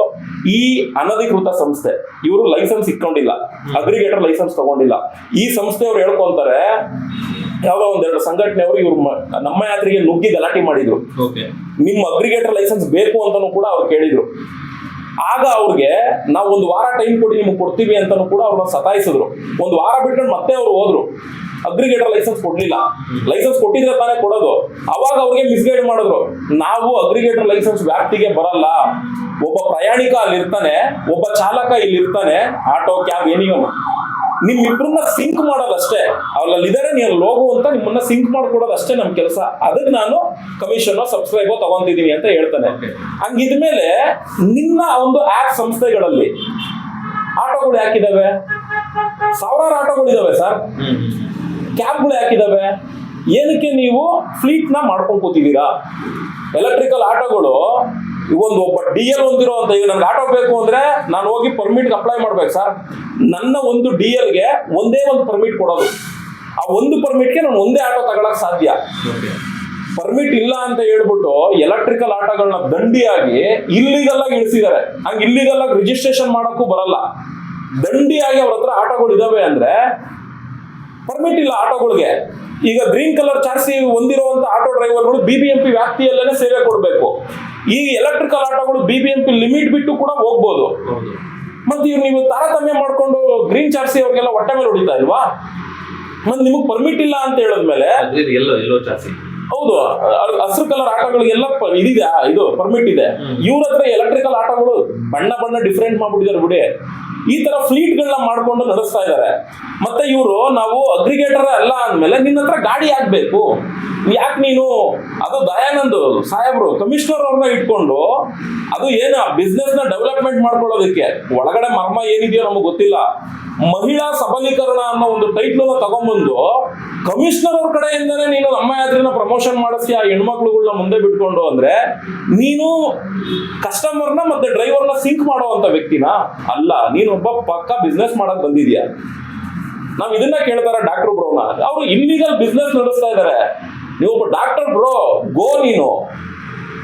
ಈ ಅನಧಿಕೃತ ಸಂಸ್ಥೆ, ಇವರು ಲೈಸೆನ್ಸ್ ಇಟ್ಕೊಂಡಿಲ್ಲ. ಅಗ್ರಿಗೇಟರ್ ಲೈಸೆನ್ಸ್ ತಗೊಂಡಿಲ್ಲ. ಈ ಸಂಸ್ಥೆಯವ್ರು ಹೇಳ್ಕೊಂತಾರೆ ಯಾವ್ದೋ ಒಂದೆರಡು ಸಂಘಟನೆಯವರು ಇವ್ರು ನಮ್ಮ ಯಾತ್ರೆಗೆ ನುಗ್ಗಿ ಗಲಾಟೆ ಮಾಡಿದ್ರು. ಓಕೆ. ನಿಮ್ಮ ಅಗ್ರಿಗೇಟರ್ ಲೈಸೆನ್ಸ್ ಬೇಕು ಅಂತಾನು ಕೂಡ ಅವ್ರು ಕೇಳಿದ್ರು. ಆಗ ಅವ್ರಿಗೆ ನಾವು ಒಂದು ವಾರ ಟೈಮ್ ಕೊಡಿ ನಿಮ್ಗೆ ಕೊಡ್ತೀವಿ ಅಂತಾನು ಕೂಡ ಅವ್ರನ್ನ ಸತಾಯಿಸಿದ್ರು. ಒಂದು ವಾರ ಬಿಟ್ಕೊಂಡು ಮತ್ತೆ ಅವ್ರು ಹೋದ್ರು. ಅಗ್ರಿಗೇಟರ್ ಲೈಸೆನ್ಸ್ ಕೊಡ್ಲಿಲ್ಲ. ಲೈಸೆನ್ಸ್ ಕೊಟ್ಟಿದ್ರೆ ತಾನೇ ಕೊಡೋದು. ಅವಾಗ ಅವ್ರಿಗೆ ಮಿಸ್ಗೈಡ್ ಮಾಡಿದ್ರು. ನಾವು ಅಗ್ರಿಗೇಟರ್ ಲೈಸೆನ್ಸ್ ವ್ಯಾಪ್ತಿಗೆ ಬರಲ್ಲ. ಒಬ್ಬ ಪ್ರಯಾಣಿಕ ಅಲ್ಲಿ ಇರ್ತಾನೆ ಒಬ್ಬ ಚಾಲಕ ಇಲ್ಲಿ ಇರ್ತಾನೆ ಆಟೋ ಕ್ಯಾಬ್ ಏನಿವನು ನಿಮ್ಮಿಬ್ರನ್ನ ಸಿಂಕ್ ಮಾಡೋದಷ್ಟೇ. ಅವ್ರಲ್ಲಿ ಇದಾರೆ ನೀವು ಲೋಗೋ ಅಂತ ನಿಮ್ಮನ್ನ ಸಿಂಕ್ ಮಾಡ್ಕೊಡೋದು ಅಷ್ಟೇ ನಮ್ ಕೆಲಸ. ಅದಕ್ಕೆ ನಾನು ಕಮಿಷನ್ ಸಬ್ಸ್ಕ್ರೈಬ್ ತಗೊಂತಿದೀನಿ ಅಂತ ಹೇಳ್ತಾನೆ. ಹಂಗಿದ್ಮೇಲೆ ನಿನ್ನ ಒಂದು ಆಪ್ ಸಂಸ್ಥೆಗಳಲ್ಲಿ ಆಟೋಗಳು ಯಾಕಿದಾವೆ? ಸಾವಿರಾರು ಆಟೋಗಳಿದಾವೆ ಸರ್ ಕ್ಯಾಬ್ಗಳು ಯಾಕಿದಾವೆ? ಏನಕ್ಕೆ ನೀವು ಫ್ಲೀಟ್ನ ಮಾಡ್ಕೊಂಡು ಕೂತಿದ್ದೀರಾ ಎಲೆಕ್ಟ್ರಿಕಲ್ ಆಟೋಗಳು ಒಂದು ಒಬ್ಬ ಡಿ ಎಲ್ ಹೊಂದಿರೋ ಅಂತ ಈಗ ನನ್ಗೆ ಆಟೋ ಬೇಕು ಅಂದ್ರೆ ನಾನು ಹೋಗಿ ಪರ್ಮಿಟ್ ಅಪ್ಲೈ ಮಾಡ್ಬೇಕು ಸರ್ ನನ್ನ ಒಂದು ಡಿ ಎಲ್ಗೆ ಒಂದೇ ಒಂದು ಪರ್ಮಿಟ್ ಕೊಡೋದು. ಆ ಒಂದು ಪರ್ಮಿಟ್ಗೆ ನಾನು ಒಂದೇ ಆಟೋ ತಗೊಳಕ್ ಸಾಧ್ಯ. ಪರ್ಮಿಟ್ ಇಲ್ಲ ಅಂತ ಹೇಳ್ಬಿಟ್ಟು ಎಲೆಕ್ಟ್ರಿಕಲ್ ಆಟೋಗಳನ್ನ ದಂಡಿಯಾಗಿ ಇಲ್ಲಿಗಲ್ ಆಗಿ ಇಳಿಸಿದ್ದಾರೆ. ಹಂಗೆ ಇಲ್ಲಿಗಲ್ ಆಗಿ ರಿಜಿಸ್ಟ್ರೇಷನ್ ಮಾಡೋಕ್ಕೂ ಬರಲ್ಲ. ದಂಡಿಯಾಗಿ ಅವ್ರ ಹತ್ರ ಆಟೋಗಳು ಇದಾವೆ ಅಂದ್ರೆ ಪರ್ಮಿಟ್ ಇಲ್ಲ ಆಟೋಗಳಿಗೆ. ಈಗ ಗ್ರೀನ್ ಕಲರ್ ಚಾರ್ಸಿ ಹೊಂದಿರುವಂತ ಆಟೋ ಡ್ರೈವರ್ಗಳು ಬಿ ಬಿ ಎಂ ಪಿ ವ್ಯಾಪ್ತಿಯಲ್ಲೇನೆ ಸೇವೆ ಕೊಡಬೇಕು. ಈ ಎಲೆಕ್ಟ್ರಿಕಲ್ ಆಟೋಗಳು B B M P limit ಬಿಟ್ಟು ಕೂಡ ಹೋಗ್ಬೋದು. ಮತ್ತೆ ಇವ್ರು ನೀವು ತಾರತಮ್ಯ ಮಾಡ್ಕೊಂಡು ಗ್ರೀನ್ ಚಾರ್ಸಿ ಅವ್ರಿಗೆಲ್ಲ ಹೊಟ್ಟೆ ಮೇಲೆ ಹೊಡಿತಾ ಇಲ್ವಾ? ಮತ್ತೆ ನಿಮಗೆ ಪರ್ಮಿಟ್ ಇಲ್ಲ ಅಂತ ಹೇಳಿದ್ಮೇಲೆ ಹೌದು ಹಸಿರು ಕಲರ್ ಆಟೋಗಳಿಗೆಲ್ಲ ಇದಿದೆ ಇದು ಪರ್ಮಿಟ್ ಇದೆ. ಇವ್ರ ಹತ್ರ ಎಲೆಕ್ಟ್ರಿಕಲ್ ಆಟೋಗಳು ಬಣ್ಣ ಬಣ್ಣ ಡಿಫ್ರೆಂಟ್ ಮಾಡ್ಬಿಟ್ಟಿದ್ದಾರೆ ಬಿಡಿ. ಈ ತರ ಫ್ಲೀಟ್ ಗಳನ್ನ ಮಾಡ್ಕೊಂಡು ನಡೆಸ್ತಾ ಇದ್ದಾರೆ ಮತ್ತೆ ಇವರು ನಾವು ಅಗ್ರಿಗೇಟರ್ ಅಲ್ಲ ಅಂದ್ಮೇಲೆ ನಿನ್ನ ಹತ್ರ ಗಾಡಿ ಆಗ್ಬೇಕು ಯಾಕೆ ನೀನು? ಅದು ದಯಾನಂದ್ ಸಾಹೇಬ್ರು, ಕಮಿಷನರ್ ಅವ್ರನ್ನ ಇಟ್ಕೊಂಡು ಅದು ಏನು ಬಿಸ್ನೆಸ್ನ ಡೆವಲಪ್ಮೆಂಟ್ ಮಾಡ್ಕೊಳ್ಳೋದಕ್ಕೆ? ಒಳಗಡೆ ಮರ್ಮ ಏನಿದೆಯೋ ನಮಗೆ ಗೊತ್ತಿಲ್ಲ. ಮಹಿಳಾ ಸಬಲೀಕರಣ ಅನ್ನೋ ಒಂದು ಟೈಟ್ಲ ತಗೊಂಡ್ಬಂದು ಕಮಿಷನರ್ ಅವ್ರ ಕಡೆಯಿಂದನೇ ನೀನು ನಮ್ಮ ಯಾತ್ರೆನ ಪ್ರಮೋಷನ್ ಮಾಡಿಸಿ ಆ ಹೆಣ್ಮಕ್ಳುಗಳನ್ನ ಮುಂದೆ ಬಿಟ್ಕೊಂಡು ಅಂದ್ರೆ ನೀನು ಕಸ್ಟಮರ್ನ ಮತ್ತೆ ಡ್ರೈವರ್ನ ಸಿಂಕ್ ಮಾಡುವಂತ ವ್ಯಕ್ತಿನ? ಅಲ್ಲ, ನೀನು ಒಬ್ಬ ಪಕ್ಕ ಬಿಸ್ನೆಸ್ ಮಾಡಕ್ ಬಂದಿದ್ಯಾ? ನಾವ್ ಇದನ್ನ ಕೇಳ್ತಾರ ಡಾಕ್ಟರ್ ಬ್ರೋನ ಅವರು ಇಲ್ಲಿಗಲ್ ಬಿಸ್ನೆಸ್ ನಡೆಸ್ತಾ ಇದಾರೆ. ಒಬ್ಬ ಡಾಕ್ಟರ್ ಬ್ರೋ ಗೋ ನೀನು.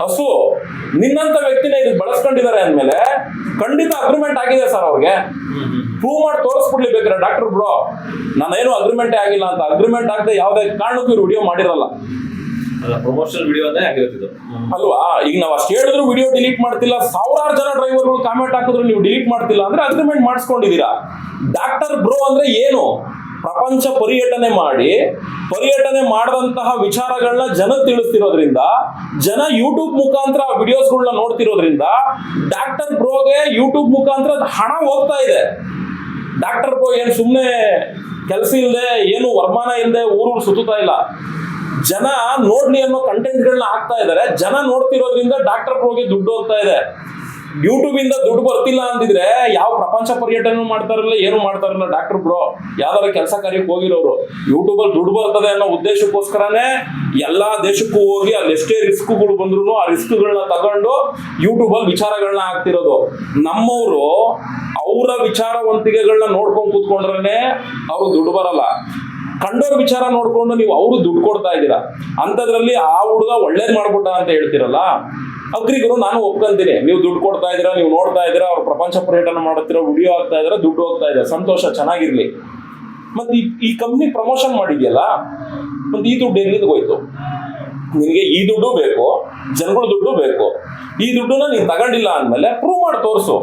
ಹಸು ನಿನ್ನಂತ ವ್ಯಕ್ತಿನ ಇದಕ್ಕೆ ಬಳಸ್ಕೊಂಡಿದ್ದಾರೆ ಅಂದ್ಮೇಲೆ ಖಂಡಿತ ಅಗ್ರಿಮೆಂಟ್ ಆಗಿದೆ ಸರ್ ಅವ್ರಿಗೆ. ಪ್ರೂವ್ ಮಾಡಿ ತೋರಿಸ್ಬಿಡ್ಲಿ ಬೇಕಾದ್ರೆ ಡಾಕ್ಟರ್ ಬ್ರೋ ನಾನೇನು ಅಗ್ರಿಮೆಂಟೇ ಆಗಿಲ್ಲ ಅಂತ. ಅಗ್ರಿಮೆಂಟ್ ಆಗದೆ ಯಾವುದೇ ಕಾರಣಕ್ಕೂ ಇವ್ರು ವಿಡಿಯೋ ಮಾಡಿರಲ್ಲ. ಪ್ರಮೋಷನಲ್ ವಿಡಿಯೋ ಅಂದ್ರೆ ಆಗಿರುತ್ತಿದ್ದು ಅಲ್ವಾ? ಈಗ ನಾವು ಅಷ್ಟು ಹೇಳಿದ್ರು ವಿಡಿಯೋ ಡಿಲೀಟ್ ಮಾಡ್ತಿಲ್ಲ. ಸಾವಿರಾರು ಜನ ಡ್ರೈವರ್ಗಳು ಕಾಮೆಂಟ್ ಹಾಕಿದ್ರು ನೀವು ಡಿಲೀಟ್ ಮಾಡ್ತಿಲ್ಲ ಅಂದ್ರೆ ಅಗ್ರಿಮೆಂಟ್ ಮಾಡಿಸ್ಕೊಂಡಿದ್ದೀರಾ. ಡಾಕ್ಟರ್ ಬ್ರೋ ಅಂದ್ರೆ ಏನು? ಪ್ರಪಂಚ ಪರ್ಯಟನೆ ಮಾಡಿ, ಪರ್ಯಟನೆ ಮಾಡದಂತಹ ವಿಚಾರಗಳನ್ನ ಜನ ತಿಳಿಸ್ತಿರೋದ್ರಿಂದ, ಜನ ಯೂಟ್ಯೂಬ್ ಮುಖಾಂತರ ವಿಡಿಯೋಸ್ಗಳನ್ನ ನೋಡ್ತಿರೋದ್ರಿಂದ ಡಾಕ್ಟರ್ ಬ್ರೋಗೆ ಯೂಟ್ಯೂಬ್ ಮುಖಾಂತರ ಹಣ ಹೋಗ್ತಾ ಇದೆ. ಡಾಕ್ಟರ್ ಬ್ರೋ ಏನು ಸುಮ್ಮನೆ ಕೆಲಸ ಇಲ್ಲದೆ ಏನು ವರಮಾನ ಇಲ್ಲದೆ ಊರು ಸುತ್ತಾ ಇಲ್ಲ. ಜನ ನೋಡ್ಲಿ ಅನ್ನೋ ಕಂಟೆಂಟ್ಗಳನ್ನ ಹಾಕ್ತಾ ಇದ್ದಾರೆ ಜನ ನೋಡ್ತಿರೋದ್ರಿಂದ ಡಾಕ್ಟರ್ ಪ್ರೋಗೆ ದುಡ್ಡು ಹೋಗ್ತಾ ಇದೆ. ಯೂಟ್ಯೂಬ್ ಇಂದ ದುಡ್ಡು ಬರ್ತಿಲ್ಲ ಅಂದಿದ್ರೆ ಯಾವ ಪ್ರಪಂಚ ಪರ್ಯಟನೆ ಮಾಡ್ತಾರಲ್ಲ, ಏನು ಮಾಡ್ತಾರಲ್ಲ ಡಾಕ್ಟರ್ ಬ್ರೋ. ಯಾವ್ದಾರ ಕೆಲಸ ಕಾರ್ಯಕ್ಕೆ ಹೋಗಿರೋರು. ಯೂಟ್ಯೂಬ್ ಅಲ್ಲಿ ದುಡ್ಡು ಬರ್ತದೆ ಅನ್ನೋ ಉದ್ದೇಶಕ್ಕೋಸ್ಕರನೇ ಎಲ್ಲಾ ದೇಶಕ್ಕೂ ಹೋಗಿ ಅಲ್ಲಿ ಎಷ್ಟೇ ರಿಸ್ಕ್ಗಳು ಬಂದ್ರು ಆ ರಿಸ್ಕ್ಗಳನ್ನ ತಗೊಂಡು ಯೂಟ್ಯೂಬ್ ಅಲ್ಲಿ ವಿಚಾರಗಳನ್ನ ಹಾಕ್ತಿರೋದು. ನಮ್ಮವರು ಅವರ ವಿಚಾರವಂತಿಕೆಗಳನ್ನ ನೋಡ್ಕೊಂಡು ಕೂತ್ಕೊಂಡ್ರೆ ಅವ್ರು ದುಡ್ಡು ಬರಲ್ಲ. ಕಂಡೋರ್ ವಿಚಾರ ನೋಡ್ಕೊಂಡು ನೀವು ಅವರು ದುಡ್ಡು ಕೊಡ್ತಾ ಇದ್ದೀರಾ. ಅಂಥದ್ರಲ್ಲಿ ಆ ಹುಡುಗ ಒಳ್ಳೇದ್ ಮಾಡ್ಬಿಟ್ಟ ಅಂತ ಹೇಳ್ತಿರಲ್ಲ. ಅಗ್ರಿಗರು ನಾನು ಒಪ್ಕೊಂತೀನಿ. ನೀವು ದುಡ್ಡು ಕೊಡ್ತಾ ಇದ್ದೀರಾ, ನೀವು ನೋಡ್ತಾ ಇದ್ದೀರಾ, ಅವ್ರ ಪ್ರಪಂಚ ಪರ್ಯಟನ ಮಾಡ್ತಿರೋ ವಿಡಿಯೋ ಆಗ್ತಾ ಇದ್ದೀರಾ, ದುಡ್ಡು ಹೋಗ್ತಾ ಇದೆ. ಸಂತೋಷ, ಚೆನ್ನಾಗಿರ್ಲಿ. ಮತ್ತೆ ಈ ಈ ಕಂಪ್ನಿ ಪ್ರಮೋಷನ್ ಮಾಡಿದ್ಯಲ್ಲ, ಮತ್ತೆ ಈ ದುಡ್ಡು ಎಲ್ಲಿದ್ ಹೋಯ್ತು? ನಿನಗೆ ಈ ದುಡ್ಡು ಬೇಕು, ಜನಗಳ ದುಡ್ಡು ಬೇಕು. ಈ ದುಡ್ಡನ್ನ ನೀನು ತಗೊಂಡಿಲ್ಲ ಅಂದಮೇಲೆ ಪ್ರೂವ್ ಮಾಡಿ, ತೋರಿಸು.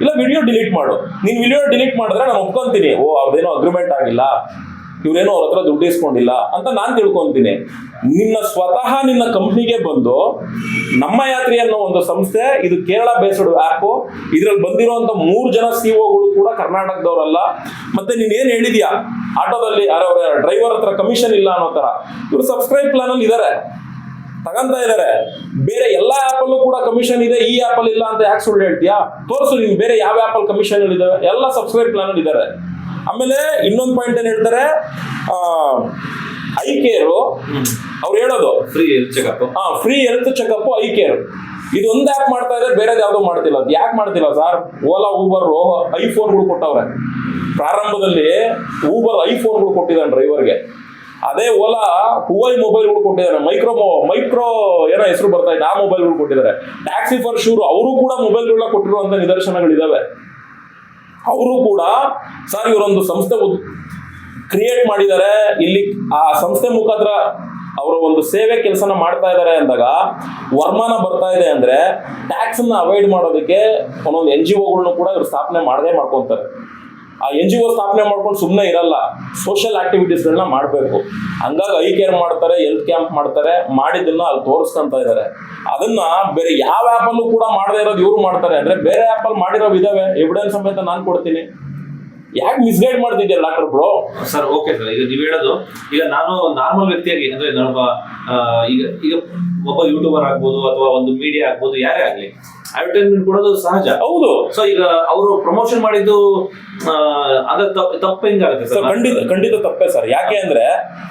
ಇಲ್ಲ ವಿಡಿಯೋ ಡಿಲೀಟ್ ಮಾಡು. ನೀನು ವಿಡಿಯೋ ಡಿಲೀಟ್ ಮಾಡಿದ್ರೆ ನಾನು ಒಪ್ಕೊಂತೀನಿ. ಓ ಅವ್ರದ್ದೇನೋ ಅಗ್ರಿಮೆಂಟ್ ಆಗಿಲ್ಲ. ಇವ್ರೇನೋ ಅವ್ರ ಹತ್ರ ದುಡ್ಡು ಇಸ್ಕೊಂಡಿಲ್ಲ ಅಂತ ನಾನು ತಿಳ್ಕೊಂತೀನಿ. ನಿನ್ನ ಸ್ವತಃ ನಿನ್ನ ಕಂಪ್ನಿಗೆ ಬಂದು ನಮ್ಮ ಯಾತ್ರೆ ಅನ್ನೋ ಒಂದು ಸಂಸ್ಥೆ, ಇದು ಕೇರಳ ಬೇಸ್ಡ್ ಆ್ಯಪ್ ಇದ್ರಲ್ಲಿ ಬಂದಿರುವಂತ ಮೂರು ಜನ ಸಿಒಗಳು ಕೂಡ ಕರ್ನಾಟಕದವರಲ್ಲ. ಮತ್ತೆ ನೀನ್ ಏನು ಹೇಳಿದ್ಯಾ? ಆಟೋದಲ್ಲಿ ಅವರ ಡ್ರೈವರ್ ಹತ್ರ ಕಮಿಷನ್ ಇಲ್ಲ ಅನ್ನೋ ತರ. ಇವರು ಸಬ್ಸ್ಕ್ರೈಬ್ ಪ್ಲಾನ್ ಅಲ್ಲಿ ಇದಾರೆ. ಇದ್ದಾರೆ ಬೇರೆ ಎಲ್ಲಾ ಆ್ಯಪಲ್ಲೂ ಕೂಡ ಕಮಿಷನ್ ಇದೆ, ಈ ಆಪ್ ಅಲ್ಲಿ ಇಲ್ಲ ಅಂತ ಯಾಕೆ ಸುಳ್ಳು ಹೇಳ್ತೀಯಾ? ತೋರಿಸು ನೀನು ಬೇರೆ ಯಾವ ಆಪ್ ಅಲ್ಲಿ ಕಮಿಷನ್ ಇದಾವೆ ಎಲ್ಲ ಸಬ್ಸ್ಕ್ರೈಬ್ ಪ್ಲಾನ್ ಇದ್ದಾರೆ ಆಮೇಲೆ ಇನ್ನೊಂದು ಪಾಯಿಂಟ್ ಏನ್ ಹೇಳ್ತಾರೆ? ಐ ಕೇರ್ ಅವ್ರು ಹೇಳೋದು. ಫ್ರೀ ಚೆಕಪ್ ಹಾ free health checkup I care ಇದು ಒಂದ್ ಆ್ಯಪ್ ಮಾಡ್ತಾ ಇದ್ರೆ ಬೇರೆದು ಯಾವ್ದು ಮಾಡ್ತಿಲ್ಲ. ಅದು ಯಾಕೆ ಮಾಡ್ತಿಲ್ಲ ಸರ್? ಓಲಾ ಊಬರ್ ಐಫೋನ್ಗಳು ಕೊಟ್ಟವ್ರೆ. ಪ್ರಾರಂಭದಲ್ಲಿ ಊಬರ್ ಐಫೋನ್ಗಳು ಕೊಟ್ಟಿದ್ದಾನೆ ಡ್ರೈವರ್ಗೆ ಅದೇ ಓಲಾ ಹುವೈ ಮೊಬೈಲ್ಗಳು ಕೊಟ್ಟಿದ್ದಾರೆ ಮೈಕ್ರೋ ಮೈಕ್ರೋ ಏನೋ ಹೆಸರು ಬರ್ತಾ ಇದೆ. ಆ ಮೊಬೈಲ್ಗಳು ಕೊಟ್ಟಿದ್ದಾರೆ. ಟ್ಯಾಕ್ಸಿ ಫಾರ್ ಶೂರ್ ಅವರು ಕೂಡ ಮೊಬೈಲ್ಗಳನ್ನ ಕೊಟ್ಟಿರುವಂತ ನಿದರ್ಶನಗಳಿದಾವೆ. ಅವರು ಕೂಡ ಸರ್ ಇವರೊಂದು ಸಂಸ್ಥೆ ಕ್ರಿಯೇಟ್ ಮಾಡಿದ್ದಾರೆ. ಇಲ್ಲಿ ಆ ಸಂಸ್ಥೆ ಮುಖಾಂತರ ಅವರು ಒಂದು ಸೇವೆ ಕೆಲಸನ ಮಾಡ್ತಾ ಇದ್ದಾರೆ ಅಂದಾಗ ವರ್ಮಾನ ಬರ್ತಾ ಇದೆ ಅಂದ್ರೆ ಟ್ಯಾಕ್ಸ್ ಅವಾಯ್ಡ್ ಮಾಡೋದಕ್ಕೆ ಒಂದೊಂದು ಎನ್ ಜಿ ಕೂಡ ಇವರು ಸ್ಥಾಪನೆ ಮಾಡದೇ ಮಾಡ್ಕೊಂತಾರೆ. ಆ ಎನ್ ಜಿ ಒ ಸ್ಥಾಪನೆ ಮಾಡ್ಕೊಂಡು ಸುಮ್ಮನೆ ಇರಲ್ಲ ಸೋಷಿಯಲ್ ಆಕ್ಟಿವಿಟೀಸ್ಗಳನ್ನ ಮಾಡಬೇಕು. ಹಂಗಾಗಿ ಐ ಕೇರ್ ಮಾಡ್ತಾರೆ ಹೆಲ್ತ್ ಕ್ಯಾಂಪ್ ಮಾಡ್ತಾರೆ, ಮಾಡಿದ್ದನ್ನ ಅಲ್ಲಿ ತೋರಿಸ್ಕೊಂತ ಇದ್ದಾರೆ ಅದನ್ನ ಬೇರೆ ಯಾವ ಆ್ಯಪಲ್ಲೂ ಕೂಡ ಮಾಡದೇ ಇರೋದು ಇವ್ರು ಮಾಡ್ತಾರೆ. ಅಂದ್ರೆ ಬೇರೆ ಆ್ಯಪಲ್ಲಿ ಮಾಡಿರೋ ಇದಾವೆ ಎವಿಡೆನ್ಸ್ ಸಮೇತ ನಾನು ಕೊಡ್ತೀನಿ. ಯಾಕೆ ಮಿಸ್ಗೈಡ್ ಮಾಡ್ತಿದ್ಯಾ doctor bro sir okay sir. ಈಗ ನೀವು ಹೇಳೋದು ಈಗ ನಾನು ನಾರ್ಮಲ್ ವ್ಯಕ್ತಿಯಾಗಿ ಅಂದ್ರೆ ನಾನೊಬ್ಬ ಈಗ ಈಗ ಒಬ್ಬ ಯೂಟ್ಯೂಬರ್ ಆಗ್ಬೋದು ಅಥವಾ ಒಂದು ಮೀಡಿಯಾ ಆಗ್ಬೋದು ಯಾರೇ ಆಗ್ಲಿ ಅಡ್ವರ್ಟೈಸ್ಮೆಂಟ್ ಕೊಡೋದು ಸಹಜ. ಹೌದು. ಸೊ ಈಗ ಅವರು ಪ್ರಮೋಷನ್ ಮಾಡಿದ್ದು ಅಂದ್ರೆ ತಪ್ಪ ಹೆಂಗಾಗುತ್ತೆ ಸರ್. ಸರ್ ಖಂಡಿತ ಖಂಡಿತ ತಪ್ಪೇ ಸರ್. ಯಾಕೆ ಅಂದ್ರೆ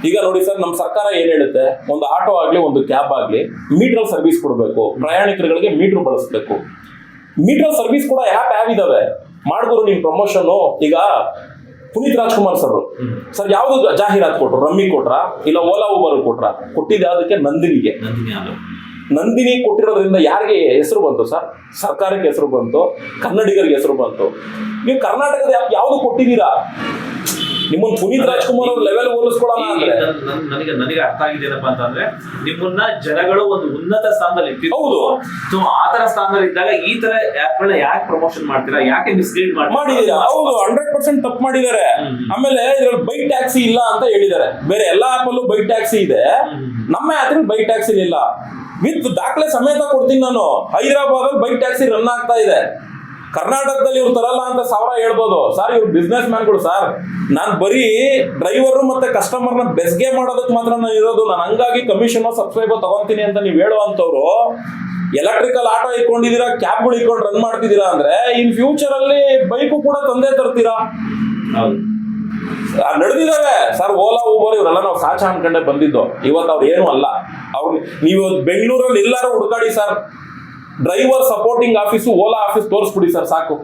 ಈಗ ನೋಡಿ ಸರ್ ನಮ್ಮ ಸರ್ಕಾರ ಏನ್ ಹೇಳುತ್ತೆ? ಒಂದು ಆಟೋ ಆಗ್ಲಿ ಒಂದು ಕ್ಯಾಬ್ ಆಗ್ಲಿ ಮೀಟರ್ ಸರ್ವಿಸ್ ಕೊಡಬೇಕು. ಪ್ರಯಾಣಿಕರುಗಳಿಗೆ ಮೀಟರ್ ಬಳಸಬೇಕು. ಮೀಟರ್ ಸರ್ವಿಸ್ ಕೂಡ ಆ್ಯಪ್ ಯಾವ ಇದಾವೆ? ಮಾಡಿದ್ರು ನಿಮ್ ಪ್ರಮೋಷನ್ ಈಗ ಪುನೀತ್ ರಾಜ್ಕುಮಾರ್ ಸರ್ ಸರ್ ಯಾವ್ದು ಜಾಹೀರಾತು ಕೊಟ್ರು? ರಮ್ಮಿ ಕೊಟ್ರ? ಇಲ್ಲ ಓಲಾ ಊಬರ್ ಕೊಟ್ರ? ಕೊಟ್ಟಿದ್ದ ಅದಕ್ಕೆ ನಂದಿನಿಗೆ. ನಂದಿನಿ ಕೊಟ್ಟಿರೋದ್ರಿಂದ ಯಾರಿಗೆ ಹೆಸರು ಬಂತು ಸರ್? ಸರ್ಕಾರಕ್ಕೆ ಹೆಸರು ಬಂತು? ಕನ್ನಡಿಗರಿಗೆ ಹೆಸರು ಬಂತು? ನೀವು ಕರ್ನಾಟಕದ ಯಾವ್ದು ಕೊಟ್ಟಿದ್ದೀರಾ? ನಿಮ್ಮನ್ನ ಪುನೀತ್ ರಾಜ್ಕುಮಾರ್ ಅವ್ರ ಲೆವೆಲ್ ಹೋಲಿಸ್ಕೊಳ್ಳೋಣ ಅಂದ್ರೆ. ನನ್- ನನ್- ನನಗೆ ನನಗೆ ಅರ್ಥ ಆಗಿದೆ ಏನಪ್ಪಾ ಅಂತಂದ್ರೆ ನಿಮ್ಮನ್ನ ಜನಗಳು ಒಂದು ಉನ್ನತ ಸ್ಥಾನದಲ್ಲಿ ಇಟ್ಟಿದ್ದು ಹೌದು. ಸೊ ಆ ತರ ಸ್ಥಾನದಲ್ಲಿ ಇದ್ದಾಗ ಈ ತರ ಆಪ್ ಗಳನ್ನ ಯಾಕೆ ಪ್ರಮೋಷನ್ ಮಾಡ್ತೀರಾ? ಯಾಕೆ ಮಿಸ್ಲೀಡ್ ಮಾಡಿದೀರಾ ಹೌದು ಹಂಡ್ರೆಡ್ ಪರ್ಸೆಂಟ್ ತಪ್ಪು ಮಾಡಿದ್ದಾರೆ. ಆಮೇಲೆ ಇದ್ರಲ್ಲಿ ಬೈಕ್ ಟ್ಯಾಕ್ಸಿ ಇಲ್ಲ ಅಂತ ಹೇಳಿದ್ದಾರೆ. ಬೇರೆ ಎಲ್ಲಾ ಆಪ್ ಅಲ್ಲೂ ಬೈಕ್ ಟ್ಯಾಕ್ಸಿ ಇದೆ. ನಮ್ಮ ಆ್ಯಪ್ ಬೈಕ್ ಟ್ಯಾಕ್ಸಿ ಇಲ್ಲ ವಿತ್ ದಾಖಲೆ ಸಮೇತ ಕೊಡ್ತೀನಿ ನಾನು. ಹೈದರಾಬಾದ್ ಅಲ್ಲಿ ಬೈಕ್ ಟ್ಯಾಕ್ಸಿ ರನ್ ಆಗ್ತಾ ಇದೆ. ಕರ್ನಾಟಕದಲ್ಲಿ ಇವ್ರು ತರಲ್ಲ ಅಂತ ಸಾವಿರ ಹೇಳ್ಬೋದು. ಸರ್ ಇವ್ರು ಬಿಸ್ನೆಸ್ ಮ್ಯಾನ್ಗಳು ಸರ್ ನಾನು ಬರೀ ಡ್ರೈವರ್ ಮತ್ತೆ ಕಸ್ಟಮರ್ನ ಬೆಸ್ಗೆ ಮಾಡೋದಕ್ಕೆ ಮಾತ್ರ ನಾನು ಇರೋದು. ನಾನು ಹಂಗಾಗಿ ಕಮಿಷನ್ ಸಬ್ಸ್ಕ್ರೈಬರ್ ತಗೊಂತೀನಿ ಅಂತ ನೀವು ಹೇಳುವಂತವ್ರು ಎಲೆಕ್ಟ್ರಿಕಲ್ ಆಟೋ ಇಟ್ಕೊಂಡಿದ್ದೀರಾ ಕ್ಯಾಬ್ಗಳು ಇಟ್ಕೊಂಡು ರನ್ ಮಾಡ್ತಿದ್ದೀರಾ ಅಂದ್ರೆ ಇನ್ ಫ್ಯೂಚರ್ ಅಲ್ಲಿ ಬೈಕು ಕೂಡ ತಂದೆ ತರ್ತೀರಾ? ನಡೆದಿದ್ದಾವೆ ಸರ್ ಓಲಾ ಊಬರ್ ಇವರೆಲ್ಲ ನಾವು ಸಾಚ ಅನ್ಕೊಂಡೆ ಬಂದಿದ್ದು. ಇವತ್ತು ಅವ್ರು ಏನು ಅಲ್ಲ. ಅವ್ರು ನೀವು ಬೆಂಗಳೂರಲ್ಲಿ ಎಲ್ಲಾರು ಹುಡುಕಾಡಿ sir driver supporting office Ola office ತೋರಿಸ್ಬಿಡಿ sir ಸಾಕು.